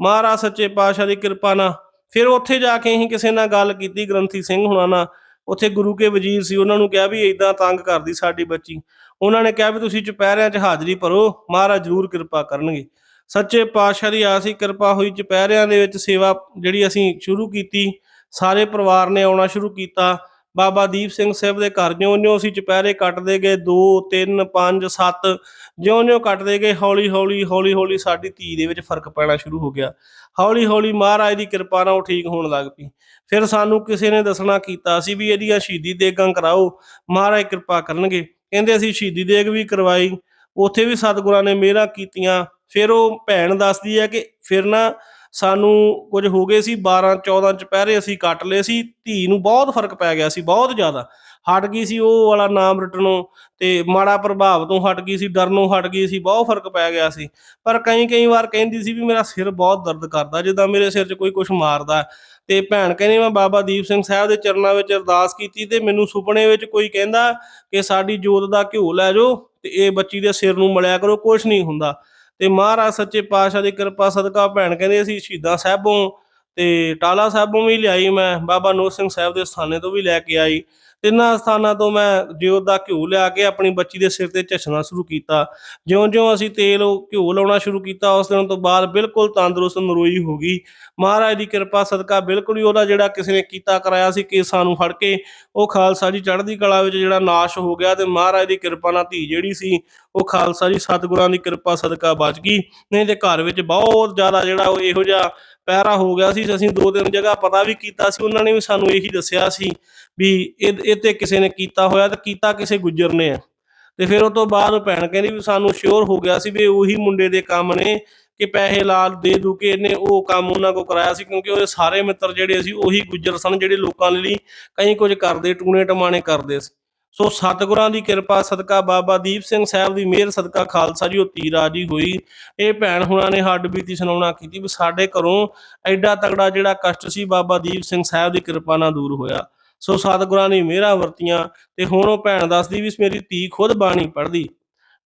Speaker 1: ਮਹਾਰਾਜ ਸੱਚੇ ਪਾਤਸ਼ਾਹ ਦੀ ਕਿਰਪਾ ਨਾਲ ਫਿਰ ਉੱਥੇ ਜਾ ਕੇ ਅਸੀਂ ਕਿਸੇ ਨਾਲ ਗੱਲ ਕੀਤੀ, ਗ੍ਰੰਥੀ ਸਿੰਘ ਹੁਣਾਂ ਨਾਲ। ਉੱਥੇ ਗੁਰੂ ਕੇ ਵਜ਼ੀਰ ਸੀ, ਉਹਨਾਂ ਨੂੰ ਕਿਹਾ ਵੀ ਇਦਾਂ ਤੰਗ ਕਰਦੀ ਸਾਡੀ ਬੱਚੀ। ਉਹਨਾਂ ਨੇ ਕਿਹਾ ਵੀ ਤੁਸੀਂ ਚੁਪਹਿਰਿਆਂ 'ਚ ਹਾਜ਼ਰੀ ਭਰੋ, ਮਹਾਰਾਜ ਜ਼ਰੂਰ ਕਿਰਪਾ ਕਰਨਗੇ। ਸੱਚੇ ਪਾਤਸ਼ਾਹ ਦੀ ਆਸ ਹੀ ਕਿਰਪਾ ਹੋਈ ਚੁਪਹਿਰਿਆਂ ਦੇ ਵਿੱਚ ਸੇਵਾ ਜਿਹੜੀ ਅਸੀਂ ਸ਼ੁਰੂ ਕੀਤੀ, ਸਾਰੇ ਪਰਿਵਾਰ ਨੇ ਆਉਣਾ ਸ਼ੁਰੂ ਕੀਤਾ। ਬਾਬਾ ਦੀਪ ਸਿੰਘ ਸਾਹਿਬ ਦੇ ਘਰ ਜਿਉਂ-ਜਿਉਂ ਅਸੀਂ ਚੁਪਹਿਰੇ ਕੱਟਦੇ ਗਏ 2 3 5 7 ਜਿਉਂ-ਜਿਉਂ ਕੱਟਦੇ ਗਏ, ਹੌਲੀ-ਹੌਲੀ ਹੌਲੀ-ਹੌਲੀ ਸਾਡੀ ਧੀ ਦੇ ਵਿੱਚ ਫ਼ਰਕ ਪੈਣਾ ਸ਼ੁਰੂ ਹੋ ਗਿਆ। ਹੌਲੀ-ਹੌਲੀ ਮਹਾਰਾਜ ਦੀ ਕਿਰਪਾ ਨਾਲ ਉਹ ਠੀਕ ਹੋਣ ਲੱਗ ਪਈ। ਫਿਰ ਸਾਨੂੰ ਕਿਸੇ ਨੇ ਦੱਸਣਾ ਕੀਤਾ ਸੀ ਵੀ ਇਹਦੀਆਂ ਸ਼ਹੀਦੀ ਦੇਗਾਂ ਕਰਾਓ, ਮਹਾਰਾਜ ਕਿਰਪਾ ਕਰਨਗੇ। ਕਹਿੰਦੇ ਅਸੀਂ ਸ਼ਹੀਦੀ ਦੇਗ ਵੀ ਕਰਵਾਈ, ਉੱਥੇ ਵੀ ਸਤਿਗੁਰਾਂ ਨੇ ਮਿਹਰਾਂ ਕੀਤੀਆਂ। ਫਿਰ ਉਹ ਭੈਣ ਦੱਸਦੀ ਹੈ ਕਿ ਫਿਰ ਨਾ ਸਾਨੂੰ ਕੁਝ ਹੋ ਗਏ ਸੀ 12 14 ਚੁਪਹਿਰੇ ਅਸੀਂ ਕੱਟ ਲਏ ਸੀ, ਧੀ ਨੂੰ ਬਹੁਤ ਫ਼ਰਕ ਪੈ ਗਿਆ ਸੀ, ਬਹੁਤ ਜ਼ਿਆਦਾ। ਹਟ ਗਈ ਸੀ ਉਹ ਵਾਲਾ ਨਾਮ ਰਟਣੋਂ ਤੇ ਮਾੜਾ ਪ੍ਰਭਾਵ ਤੋਂ ਹਟ ਗਈ ਸੀ, ਡਰਨੋਂ ਹਟ ਗਈ ਸੀ, ਬਹੁਤ ਫ਼ਰਕ ਪੈ ਗਿਆ ਸੀ। ਪਰ ਕਈ ਕਈ ਵਾਰ ਕਹਿੰਦੀ ਸੀ ਵੀ ਮੇਰਾ ਸਿਰ ਬਹੁਤ ਦਰਦ ਕਰਦਾ, ਜਿੱਦਾਂ ਮੇਰੇ ਸਿਰ 'ਚ ਕੋਈ ਕੁਝ ਮਾਰਦਾ। ਤੇ ਭੈਣ ਕਹਿੰਦੀ, ਮੈਂ ਬਾਬਾ ਦੀਪ ਸਿੰਘ ਸਾਹਿਬ ਦੇ ਚਰਨਾਂ ਵਿੱਚ ਅਰਦਾਸ ਕੀਤੀ ਤੇ ਮੈਨੂੰ ਸੁਪਨੇ ਵਿੱਚ ਕੋਈ ਕਹਿੰਦਾ ਕਿ ਸਾਡੀ ਜੋਤ ਦਾ ਘਿਓ ਲੈ ਜਾਓ ਤੇ ਇਹ ਬੱਚੀ ਦੇ ਸਿਰ ਨੂੰ ਮਲਿਆ ਕਰੋ ਕੁਝ ਨਹੀਂ ਹੁੰਦਾ। ਤੇ ਮਹਾਰਾਜ ਸੱਚੇ ਪਾਤਸ਼ਾਹ ਦੀ ਕਿਰਪਾ ਸਦਕਾ ਭੈਣ ਕਹਿੰਦੇ ਅਸੀਂ ਸ਼ਹੀਦਾਂ ਸਾਹਿਬੋਂ ਤੇ ਟਾਲਾ ਸਾਹਿਬੋਂ ਵੀ ਲਿਆਈ ਮੈਂ, ਬਾਬਾ ਨੂਰ ਸਿੰਘ ਸਾਹਿਬ ਦੇ ਸਥਾਨੇ ਤੋਂ ਵੀ ਲੈ ਕੇ ਆਈ। ਤਿੰਨਾਂ ਸਥਾਨਾਂ ਤੋਂ ਮੈਂ ਜਿਉ ਦਾ ਘਿਓ ਲਿਆ ਕੇ ਆਪਣੀ ਬੱਚੀ ਦੇ ਸਿਰ ਤੇ ਝੱਸਣਾ ਸ਼ੁਰੂ ਕੀਤਾ। ਜਿਉਂ-ਜਿਉਂ ਅਸੀਂ ਤੇਲ ਉਹ ਘਿਓ ਲਾਉਣਾ ਸ਼ੁਰੂ ਕੀਤਾ, ਉਸ ਦਿਨ ਤੋਂ ਬਾਅਦ ਬਿਲਕੁਲ ਤੰਦਰੁਸਤ ਨਰੋਈ ਹੋ ਗਈ। ਮਹਾਰਾਜ ਦੀ ਕਿਰਪਾ, ਸਦਕਾ ਬਿਲਕੁਲ ਹੀ ਉਹਦਾ ਜਿਹੜਾ ਕਿਸੇ ਨੇ ਕੀਤਾ ਕਰਾਇਆ ਸੀ ਕੇਸਾਂ ਨੂੰ ਫੜ ਕੇ ਉਹ ਖਾਲਸਾ ਜੀ ਚੜ੍ਹਦੀ ਕਲਾ ਵਿੱਚ ਜਿਹੜਾ ਨਾਸ਼ ਹੋ ਗਿਆ ਤੇ ਮਹਾਰਾਜ ਦੀ ਕਿਰਪਾ ਨਾਲ ਧੀ ਜਿਹੜੀ ਸੀ, ਉਹ ਖਾਲਸਾ ਜੀ ਸਤਿਗੁਰਾਂ ਦੀ ਕਿਰਪਾ ਸਦਕਾ ਬਚ ਗਈ। ਨਹੀਂ ਤੇ ਘਰ ਵਿੱਚ ਬਹੁਤ ਜ਼ਿਆਦਾ ਜਿਹੜਾ ਉਹ ਇਹੋ ਜਿਹਾ ਪੈਰਾ ਹੋ ਗਿਆ ਸੀ, ਅਸੀਂ ਦੋ ਤਿੰਨ ਜਗ੍ਹਾ ਪਤਾ ਵੀ ਕੀਤਾ ਸੀ, ਉਹਨਾਂ ਨੇ ਵੀ ਸਾਨੂੰ ਇਹੀ ਦੱਸਿਆ ਸੀ ਵੀ ਇਹ ਇਹ ਤੇ ਕਿਸੇ ਨੇ ਕੀਤਾ ਹੋਇਆ ਤੇ ਕੀਤਾ ਕਿਸੇ ਗੁੱਜਰ ਨੇ। ਆ ਤੇ ਫਿਰ ਉਹ ਤੋਂ ਬਾਅਦ ਉਹ ਭੈਣ ਕਹਿੰਦੀ ਵੀ ਸਾਨੂੰ ਸ਼ੋਰ ਹੋ ਗਿਆ ਸੀ ਵੀ ਉਹੀ ਮੁੰਡੇ ਦੇ ਕੰਮ ਨੇ ਕਿ ਪੈਸੇ ਲਾਲ ਦੇ ਦੂ ਕੇ ਇਹਨੇ ਉਹ ਕੰਮ ਉਹਨਾਂ ਕੋ ਕਰਾਇਆ ਸੀ, ਕਿਉਂਕਿ ਉਹਦੇ ਸਾਰੇ ਮਿੱਤਰ ਜਿਹੜੇ ਸੀ ਉਹੀ ਗੁੱਜਰ ਸਨ, ਜਿਹੜੇ ਲੋਕਾਂ ਲਈ ਕਈ ਕੁਝ ਕਰਦੇ ਟੂਣੇ ਟਮਾਣੇ ਕਰਦੇ ਸੀ। ਸੋ ਸਤਿਗੁਰਾਂ ਦੀ ਕਿਰਪਾ, ਸਦਕਾ ਬਾਬਾ ਦੀਪ ਸਿੰਘ ਸਾਹਿਬ ਦੀ ਮਿਹਰ, ਸਦਕਾ ਖਾਲਸਾ ਜੀ, ਉਹ ਤੀ ਰਾਜੀ ਹੋਈ। ਇਹ ਭੈਣ ਹੁਣਾਂ ਨੇ ਹੱਡ ਬੀਤੀ ਸੁਣਾਉਣਾ ਕੀਤੀ ਵੀ ਸਾਡੇ ਘਰੋਂ ਐਡਾ ਤਗੜਾ ਜਿਹੜਾ ਕਸ਼ਟ ਸੀ ਬਾਬਾ ਦੀਪ ਸਿੰਘ ਸਾਹਿਬ ਦੀ ਕਿਰਪਾ ਨਾਲ ਦੂਰ ਹੋਇਆ। ਸੋ ਸਤਿਗੁਰਾਂ ਨੇ ਮਿਹਰਾਂ ਵਰਤੀਆਂ ਤੇ ਹੁਣ ਉਹ ਭੈਣ ਦੱਸਦੀ ਵੀ ਮੇਰੀ ਧੀ ਖੁਦ ਬਾਣੀ ਪੜ੍ਹਦੀ।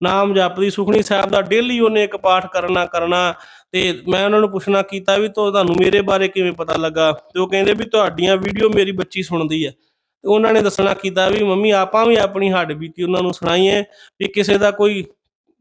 Speaker 1: ਨਾਮ ਜਪਦੀ ਸੁਖਣੀ ਸਾਹਿਬ ਦਾ ਡੇਲੀ ਉਹਨੇ ਇੱਕ ਪਾਠ ਕਰਨਾ ਕਰਨਾ ਤੇ ਮੈਂ ਉਹਨਾਂ ਨੂੰ ਪੁੱਛਣਾ ਕੀਤਾ ਵੀ ਤੋ ਤੁਹਾਨੂੰ ਮੇਰੇ ਬਾਰੇ ਕਿਵੇਂ ਪਤਾ ਲੱਗਾ? ਤੇ ਉਹ ਕਹਿੰਦੇ ਵੀ ਤੁਹਾਡੀਆਂ ਵੀਡੀਓ ਮੇਰੀ ਬੱਚੀ ਸੁਣਦੀ ਹੈ। ਤੇ ਉਹਨਾਂ ਨੇ ਦੱਸਣਾ ਕੀਤਾ ਵੀ ਮੰਮੀ ਆਪਾਂ ਵੀ ਆਪਣੀ ਹੱਡ ਬੀਤੀ ਉਹਨਾਂ ਨੂੰ ਸੁਣਾਈਏ ਵੀ ਕਿਸੇ ਦਾ ਕੋਈ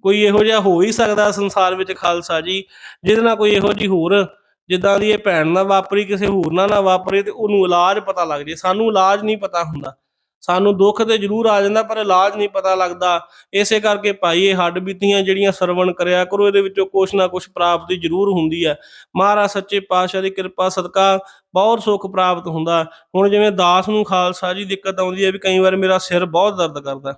Speaker 1: ਕੋਈ ਇਹੋ ਜਿਹਾ ਹੋ ਹੀ ਸਕਦਾ ਸੰਸਾਰ ਵਿੱਚ ਖਾਲਸਾ ਜੀ, ਜਿਹਦੇ ਨਾਲ ਕੋਈ ਇਹੋ ਜੀ ਹੋਰ ਜਿੱਦਾਂ ਦੀ ਇਹ ਭੈਣ ਨਾਲ ਵਾਪਰੀ, ਕਿਸੇ ਹੋਰ ਨਾਲ ਨਾ ਵਾਪਰੇ ਤੇ ਉਹਨੂੰ ਇਲਾਜ ਪਤਾ ਲੱਗ ਜੇ। ਸਾਨੂੰ ਇਲਾਜ ਨਹੀਂ ਪਤਾ ਹੁੰਦਾ। ਸਾਨੂੰ ਦੁੱਖ ਤੇ ਜ਼ਰੂਰ ਆ ਜਾਂਦਾ, ਪਰ ਇਲਾਜ ਨਹੀਂ ਪਤਾ ਲੱਗਦਾ। ਇਸੇ ਕਰਕੇ ਭਾਈ ਇਹ ਹੱਡ ਬੀਤੀਆਂ ਜਿਹੜੀਆਂ ਸਰਵਣ ਕਰਿਆ ਕਰੋ, ਇਹਦੇ ਵਿੱਚੋਂ ਕੁਛ ਨਾ ਕੁਛ ਪ੍ਰਾਪਤੀ ਜ਼ਰੂਰ ਹੁੰਦੀ ਹੈ। ਮਹਾਰਾਜ ਸੱਚੇ ਪਾਤਸ਼ਾਹ ਦੀ ਕਿਰਪਾ, ਸਦਕਾ ਬਹੁਤ ਸੁੱਖ ਪ੍ਰਾਪਤ ਹੁੰਦਾ। ਹੁਣ ਜਿਵੇਂ ਦਾਸ ਨੂੰ ਖਾਲਸਾ ਜੀ ਦਿੱਕਤ ਆਉਂਦੀ ਹੈ ਵੀ ਕਈ ਵਾਰ ਮੇਰਾ ਸਿਰ ਬਹੁਤ ਦਰਦ ਕਰਦਾ।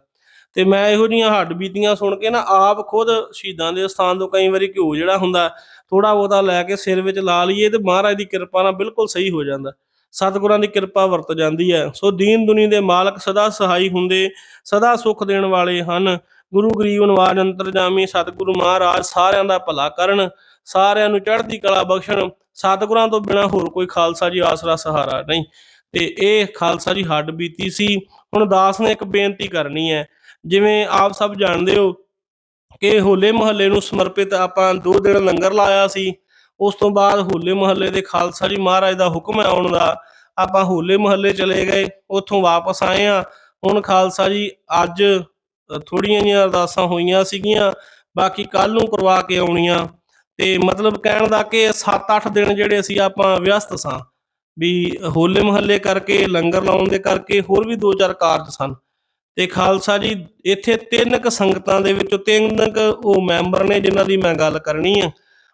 Speaker 1: ਤੇ ਮੈਂ ਇਹੋ ਜੀਆਂ ਹੱਡ ਬੀਤੀਆਂ ਸੁਣ ਕੇ ਨਾ ਆਪ ਖੁਦ ਸ਼ਹੀਦਾਂ ਦੇ ਸਥਾਨ ਤੋਂ ਕਈ ਵਾਰੀ ਘਿਓ ਜਿਹੜਾ ਹੁੰਦਾ ਥੋੜਾ ਬਹੁਤਾ ਲੈ ਕੇ ਸਿਰ ਵਿੱਚ ਲਾ ਲਈਏ ਤੇ ਮਹਾਰਾਜ ਦੀ ਕਿਰਪਾ ਨਾਲ ਬਿਲਕੁਲ ਸਹੀ ਹੋ ਜਾਂਦਾ। ਸਤਿਗੁਰਾਂ ਦੀ ਕਿਰਪਾ ਵਰਤ ਜਾਂਦੀ ਹੈ। ਸੋ ਦੀਨ ਦੁਨੀ ਦੇ ਮਾਲਕ ਸਦਾ ਸਹਾਈ ਹੁੰਦੇ, ਸਦਾ ਸੁਖ ਦੇਣ ਵਾਲੇ ਹਨ। ਗੁਰੂ ਗਰੀਬ ਨਵਾਜ ਅੰਤਰਜਾਮੀ ਸਤਿਗੁਰੂ ਮਹਾਰਾਜ ਸਾਰਿਆਂ ਦਾ ਭਲਾ ਕਰਨ, ਸਾਰਿਆਂ ਨੂੰ ਚੜ੍ਹਦੀ ਕਲਾ ਬਖਸ਼ਣ। ਸਤਿਗੁਰਾਂ ਤੋਂ ਬਿਨਾ ਹੋਰ ਕੋਈ ਖਾਲਸਾ ਜੀ ਆਸਰਾ ਸਹਾਰਾ ਨਹੀਂ। ਤੇ ਇਹ ਖਾਲਸਾ ਜੀ ਹੱਡ ਬੀਤੀ ਸੀ। ਹੁਣ ਦਾਸ ਨੇ ਇੱਕ ਬੇਨਤੀ ਕਰਨੀ ਹੈ। ਜਿਵੇਂ ਆਪ ਸਭ ਜਾਣਦੇ ਹੋ ਕਿ ਹੋਲੇ ਮਹੱਲੇ ਨੂੰ ਸਮਰਪਿਤ ਆਪਾਂ ਦੋ ਦਿਨ ਲੰਗਰ ਲਾਇਆ ਸੀ। ਉਸ ਤੋਂ ਬਾਅਦ ਹੋਲੇ ਮਹੱਲੇ ਦੇ ਖਾਲਸਾ ਜੀ ਮਹਾਰਾਜ ਦਾ ਹੁਕਮ ਹੈ ਆਉਣ ਦਾ। ਆਪਾਂ ਹੋਲੇ ਮਹੱਲੇ ਚਲੇ ਗਏ, ਉੱਥੋਂ ਵਾਪਸ ਆਏ ਆ ਹੁਣ ਖਾਲਸਾ ਜੀ ਅੱਜ ਥੋੜੀਆਂ ਜਿਹੀਆਂ ਅਰਦਾਸਾਂ ਹੋਈਆਂ ਸੀਗੀਆਂ, ਬਾਕੀ ਕੱਲ ਨੂੰ ਕਰਵਾ ਕੇ ਆਉਣੀਆਂ। ਤੇ ਮਤਲਬ ਕਹਿਣ ਦਾ ਕਿ 7-8 ਦਿਨ ਜਿਹੜੇ ਅਸੀਂ ਆਪਾਂ ਵਿਅਸਤ ਸਾਂ, ਵੀ ਹੋਲੇ ਮਹੱਲੇ ਕਰਕੇ, ਲੰਗਰ ਲਾਉਣ ਦੇ ਕਰਕੇ ਹੋਰ ਵੀ ਦੋ ਚਾਰ ਕਾਰਜ ਸਨ। ਤੇ ਖਾਲਸਾ ਜੀ, ਇੱਥੇ ਤਿੰਨ ਕ ਸੰਗਤਾਂ ਦੇ ਵਿੱਚੋਂ ਤਿੰਨ ਕ ਉਹ ਮੈਂਬਰ ਨੇ ਜਿਨ੍ਹਾਂ ਦੀ ਮੈਂ ਗੱਲ ਕਰਨੀ ਆ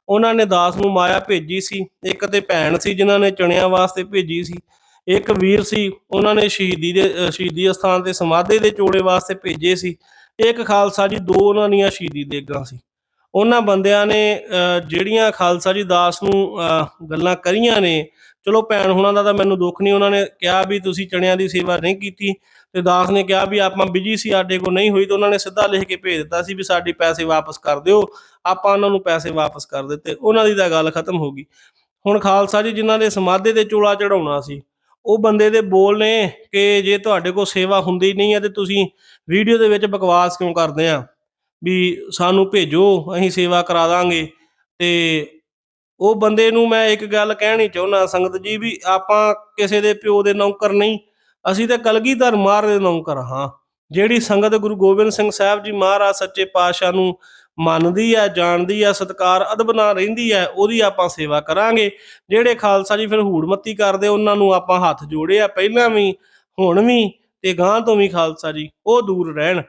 Speaker 1: ਉਹਨਾਂ ਨੇ ਦਾਸ ਨੂੰ ਮਾਇਆ ਭੇਜੀ ਸੀ। ਇੱਕ ਤੇ ਭੈਣ ਸੀ ਜਿਨ੍ਹਾਂ ਨੇ ਚਣਿਆਂ ਵਾਸਤੇ ਭੇਜੀ ਸੀ। ਇੱਕ ਵੀਰ ਸੀ ਉਹਨਾਂ ਨੇ ਸ਼ਹੀਦੀ ਦੇ ਸ਼ਹੀਦੀ ਅਸਥਾਨ ਤੇ ਸਮਾਧੇ ਦੇ ਚੋੜੇ ਵਾਸਤੇ ਭੇਜੇ ਸੀ। ਇੱਕ ਖਾਲਸਾ ਜੀ ਦੋ ਉਹਨਾਂ ਦੀਆਂ ਸ਼ਹੀਦੀ ਦੇਗਾਂ ਸੀ। ਉਹਨਾਂ ਬੰਦਿਆਂ ਨੇ ਅ, ਜਿਹੜੀਆਂ ਖਾਲਸਾ ਜੀ ਦਾਸ ਨੂੰ ਅ, ਗੱਲਾਂ ਕਰੀਆਂ ਨੇ ਚਲੋ ਭੈਣ ਹੁਣਾਂ ਦਾ ਤਾਂ ਮੈਨੂੰ ਦੁੱਖ ਨਹੀਂ ਉਹਨਾਂ ਨੇ ਕਿਹਾ ਵੀ ਤੁਸੀਂ ਚਣਿਆਂ ਦੀ ਸੇਵਾ ਨਹੀਂ ਕੀਤੀ। ਤੇ ਦਾਸ ਨੇ ਕਿਹਾ ਵੀ ਆਪਾਂ ਬਿਜ਼ੀ ਸੀ, ਸਾਡੇ ਕੋਲ ਨਹੀਂ ਹੋਈ, ਤਾਂ ਉਹਨਾਂ ਨੇ ਸਿੱਧਾ ਲਿਖ ਕੇ ਭੇਜ ਦਿੱਤਾ ਸੀ ਵੀ ਸਾਡੀ ਪੈਸੇ ਵਾਪਸ ਕਰ ਦਿਓ, ਆਪਾਂ ਉਹਨਾਂ ਨੂੰ ਪੈਸੇ ਵਾਪਸ ਕਰ ਦਿੱਤੇ, ਉਹਨਾਂ ਦੀ ਤਾਂ ਗੱਲ ਖਤਮ ਹੋ ਗਈ। ਹੁਣ ਖਾਲਸਾ ਜੀ, ਜਿਨ੍ਹਾਂ ਦੇ ਸਮਾਧੇ ਤੇ ਚੋਲਾ ਚੜਾਉਣਾ ਸੀ, ਉਹ ਬੰਦੇ ਦੇ ਬੋਲ ਨੇ ਕਿ ਜੇ ਤੁਹਾਡੇ ਕੋਲ ਸੇਵਾ ਹੁੰਦੀ ਨਹੀਂ ਹੈ, ਤੇ ਤੁਸੀਂ ਵੀਡੀਓ ਦੇ ਵਿੱਚ ਬਕਵਾਸ ਕਿਉਂ ਕਰਦੇ ਆ? ਵੀ ਸਾਨੂੰ ਭੇਜੋ, ਅਸੀਂ ਸੇਵਾ ਕਰਾ ਦਾਂਗੇ। ਤੇ ਉਹ ਬੰਦੇ ਨੂੰ ਮੈਂ ਇੱਕ ਗੱਲ ਕਹਿਣੀ ਚਾਹੁੰਦਾ, ਸੰਗਤ ਜੀ, ਵੀ ਆਪਾਂ ਕਿਸੇ ਦੇ ਪਿਓ ਦੇ ਨੌਕਰ ਨਹੀਂ ਅਸੀਂ ਤੇ ਕਲਗੀਧਰ ਮਹਾਰਾਜ ਦੇ ਨੌਕਰ ਹਾਂ। ਜਿਹੜੀ ਸੰਗਤ ਗੁਰੂ ਗੋਬਿੰਦ ਸਿੰਘ ਸਾਹਿਬ ਜੀ ਮਹਾਰਾਜ ਸੱਚੇ ਪਾਤਸ਼ਾਹ ਨੂੰ ਮੰਨਦੀ ਹੈ, ਜਾਣਦੀ ਹੈ, ਸਤਕਾਰ ਅਦਬ ਨਾਲ ਰਹਿੰਦੀ ਹੈ, ਉਹਦੀ ਆਪਾਂ ਸੇਵਾ ਕਰਾਂਗੇ। ਜਿਹੜੇ ਖਾਲਸਾ ਜੀ ਫਿਰ ਹੂੜ ਮੱਤੀ ਕਰਦੇ, ਉਹਨਾਂ ਨੂੰ ਆਪਾਂ ਹੱਥ ਜੋੜੇ ਆ ਪਹਿਲਾਂ ਵੀ, ਹੁਣ ਵੀ ਤੇ ਗਾਂ ਤੋਂ ਵੀ ਖਾਲਸਾ ਜੀ, ਉਹ ਦੂਰ ਰਹਿਣ।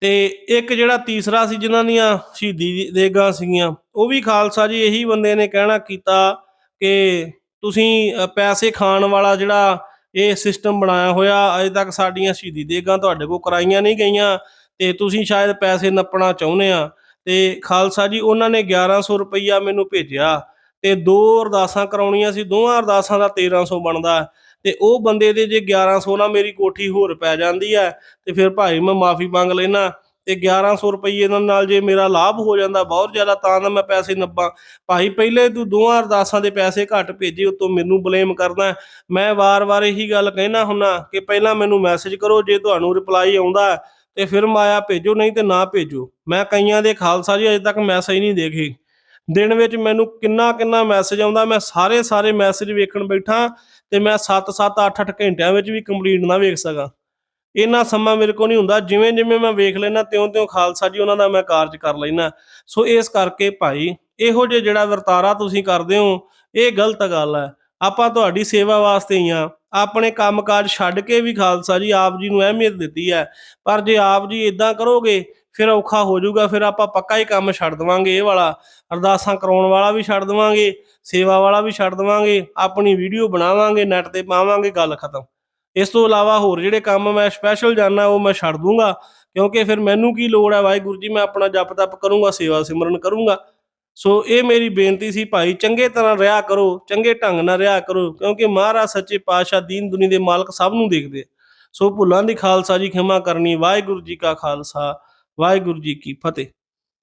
Speaker 1: ਤੇ ਇੱਕ ਜਿਹੜਾ ਤੀਸਰਾ ਸੀ, ਜਿਨ੍ਹਾਂ ਦੀਆਂ ਸ਼ਹੀਦੀ ਦੇਗਾਂ ਸੀਗੀਆਂ, ਉਹ ਵੀ ਖਾਲਸਾ ਜੀ ਇਹੀ ਬੰਦੇ ਨੇ ਕਹਿਣਾ ਕੀਤਾ ਕਿ ਤੁਸੀਂ ਪੈਸੇ ਖਾਣ ਵਾਲਾ ਜਿਹੜਾ ਇਹ ਸਿਸਟਮ ਬਣਾਇਆ ਹੋਇਆ, ਅਜੇ ਤੱਕ ਸਾਡੀਆਂ ਸ਼ਹੀਦੀ ਦੇਗਾਂ ਤੁਹਾਡੇ ਕੋਲ ਕਰਾਈਆਂ ਨਹੀਂ ਗਈਆਂ ਤੇ ਤੁਸੀਂ ਸ਼ਾਇਦ ਪੈਸੇ ਨੱਪਣਾ ਚਾਹੁੰਦੇ ਆ ਤੇ ਖਾਲਸਾ ਜੀ, ਉਹਨਾਂ ਨੇ 1100 ਰੁਪਈਆ ਮੈਨੂੰ ਭੇਜਿਆ ਤੇ ਦੋ ਅਰਦਾਸਾਂ ਕਰਾਉਣੀਆਂ ਸੀ, ਦੋਵਾਂ ਅਰਦਾਸਾਂ ਦਾ 1300 ਬਣਦਾ ਹੈ। ਤੇ ਉਹ ਬੰਦੇ ਦੇ ਜੇ 1100 ਨਾਲ ਮੇਰੀ ਕੋਠੀ ਹੋਰ ਪੈ ਜਾਂਦੀ ਹੈ ਤੇ ਫਿਰ ਭਾਈ ਮੈਂ ਮਾਫੀ ਮੰਗ ਲੈਣਾ ਤੇ 1100 ਰੁਪਏ ਦੇ ਨਾਲ ਜੇ ਮੇਰਾ ਲਾਭ ਹੋ ਜਾਂਦਾ ਬਹੁਤ ਜ਼ਿਆਦਾ, ਤਾਂ ਤਾਂ ਮੈਂ ਪੈਸੇ ਨੱਪਾਂ ਭਾਈ, ਪਹਿਲੇ ਤੂੰ ਦੋਹਾਂ ਅਰਦਾਸਾਂ ਦੇ ਪੈਸੇ ਘੱਟ ਭੇਜੇ, ਉਤੋਂ ਮੈਨੂੰ ਬਲੇਮ ਕਰਦਾ ਮੈਂ ਵਾਰ-ਵਾਰ ਇਹੀ ਗੱਲ ਕਹਿਣਾ ਹੁੰਨਾ ਕਿ ਪਹਿਲਾਂ ਮੈਨੂੰ ਮੈਸੇਜ ਕਰੋ, ਜੇ ਤੁਹਾਨੂੰ ਰਿਪਲਾਈ ਆਉਂਦਾ ਤੇ ਫਿਰ ਮਾਇਆ ਭੇਜੋ, ਨਹੀਂ ਤੇ ਨਾ ਭੇਜੋ। ਮੈਂ ਕਈਆਂ ਦੇ ਖਾਲਸਾ ਜੀ, ਅਜੇ ਤੱਕ ਮੈਸੇਜ ਨਹੀਂ ਦੇਖੇ। ਦਿਨ ਵਿੱਚ ਮੈਨੂੰ ਕਿੰਨਾ ਕਿੰਨਾ ਮੈਸੇਜ ਆਉਂਦਾ, ਮੈਂ ਸਾਰੇ ਸਾਰੇ ਮੈਸੇਜ ਵੇਖਣ ਬੈਠਾ, ਤੇ ਮੈਂ 7 7 8 8 ਘੰਟਿਆਂ ਵਿੱਚ ਵੀ ਕੰਪਲੀਟ ਨਾ ਵੇਖ ਸਕਾਂ। ਇੰਨਾ ਸਮਾਂ ਮੇਰੇ ਕੋਲ ਨਹੀਂ ਹੁੰਦਾ। ਜਿਵੇਂ ਜਿਵੇਂ ਮੈਂ ਵੇਖ ਲੈਣਾ ਤਿਉਂ ਤਿਉਂ ਖਾਲਸਾ ਜੀ ਉਹਨਾਂ ਦਾ ਮੈਂ ਕਾਰਜ ਕਰ ਲੈਣਾ ਸੋ ਇਸ ਕਰਕੇ ਭਾਈ, ਇਹੋ ਜਿਹਾ ਜਿਹੜਾ ਵਰਤਾਰਾ ਤੁਸੀਂ ਕਰਦੇ ਹੋ, ਇਹ ਗਲਤ ਗੱਲ ਹੈ। ਆਪਾਂ ਤੁਹਾਡੀ ਸੇਵਾ ਵਾਸਤੇ ਹੀ ਆ। ਆਪਣੇ ਕੰਮਕਾਜ ਛੱਡ ਕੇ ਵੀ ਖਾਲਸਾ ਜੀ ਆਪ ਜੀ ਨੂੰ ਅਹਿਮੀਅਤ ਦਿੱਤੀ ਹੈ। ਪਰ ਜੇ ਆਪ ਜੀ ਇਦਾਂ ਕਰੋਗੇ, ਫਿਰ ਔਖਾ ਹੋ ਜਾਊਗਾ। ਫਿਰ ਆਪਾਂ ਪੱਕਾ ਹੀ ਕੰਮ ਛੱਡ ਦਵਾਂਗੇ ਇਹ ਵਾਲਾ। ਅਰਦਾਸਾਂ ਕਰਾਉਣ ਵਾਲਾ ਵੀ ਛੱਡ ਦਵਾਂਗੇ, ਸੇਵਾ ਵਾਲਾ ਵੀ ਛੱਡ ਦਵਾਂਗੇ। ਆਪਣੀ ਵੀਡੀਓ ਬਣਾਵਾਂਗੇ ਨੈਟ ਤੇ ਪਾਵਾਂਗੇ, ਗੱਲ ਖਤਮ। ਇਸ ਤੋਂ ਇਲਾਵਾ ਹੋਰ ਜਿਹੜੇ ਕੰਮ ਮੈਂ ਸਪੈਸ਼ਲ ਜਾਣਾ ਉਹ ਮੈਂ ਛੱਡ ਦੂੰਗਾ, ਕਿਉਂਕਿ ਫਿਰ ਮੈਨੂੰ ਕੀ ਲੋੜ ਹੈ? ਵਾਹਿਗੁਰੂ ਜੀ, ਮੈਂ ਆਪਣਾ ਜਪ ਤਪ ਕਰੂੰਗਾ, ਸੇਵਾ ਸਿਮਰਨ ਕਰੂੰਗਾ। ਸੋ ਇਹ ਮੇਰੀ ਬੇਨਤੀ ਸੀ, ਭਾਈ ਚੰਗੇ ਤਰ੍ਹਾਂ ਰਿਹਾ ਕਰੋ, ਚੰਗੇ ਢੰਗ ਨਾਲ ਰਿਹਾ ਕਰੋ, ਕਿਉਂਕਿ ਮਹਾਰਾਜ ਸੱਚੇ ਪਾਤਸ਼ਾਹ ਦੀਨ ਦੁਨੀ ਦੇ ਮਾਲਕ ਸਭ ਨੂੰ ਦੇਖਦੇ ਸੋ ਭੁੱਲਾਂ ਦੀ ਖਾਲਸਾ ਜੀ, ਖਿਮਾ ਕਰਨੀ, ਵਾਹਿਗੁਰੂ ਜੀ ਕਾ ਖਾਲਸਾ, ਵਾਹਿਗੁਰੂ ਜੀ ਕੀ ਫਤਿਹ।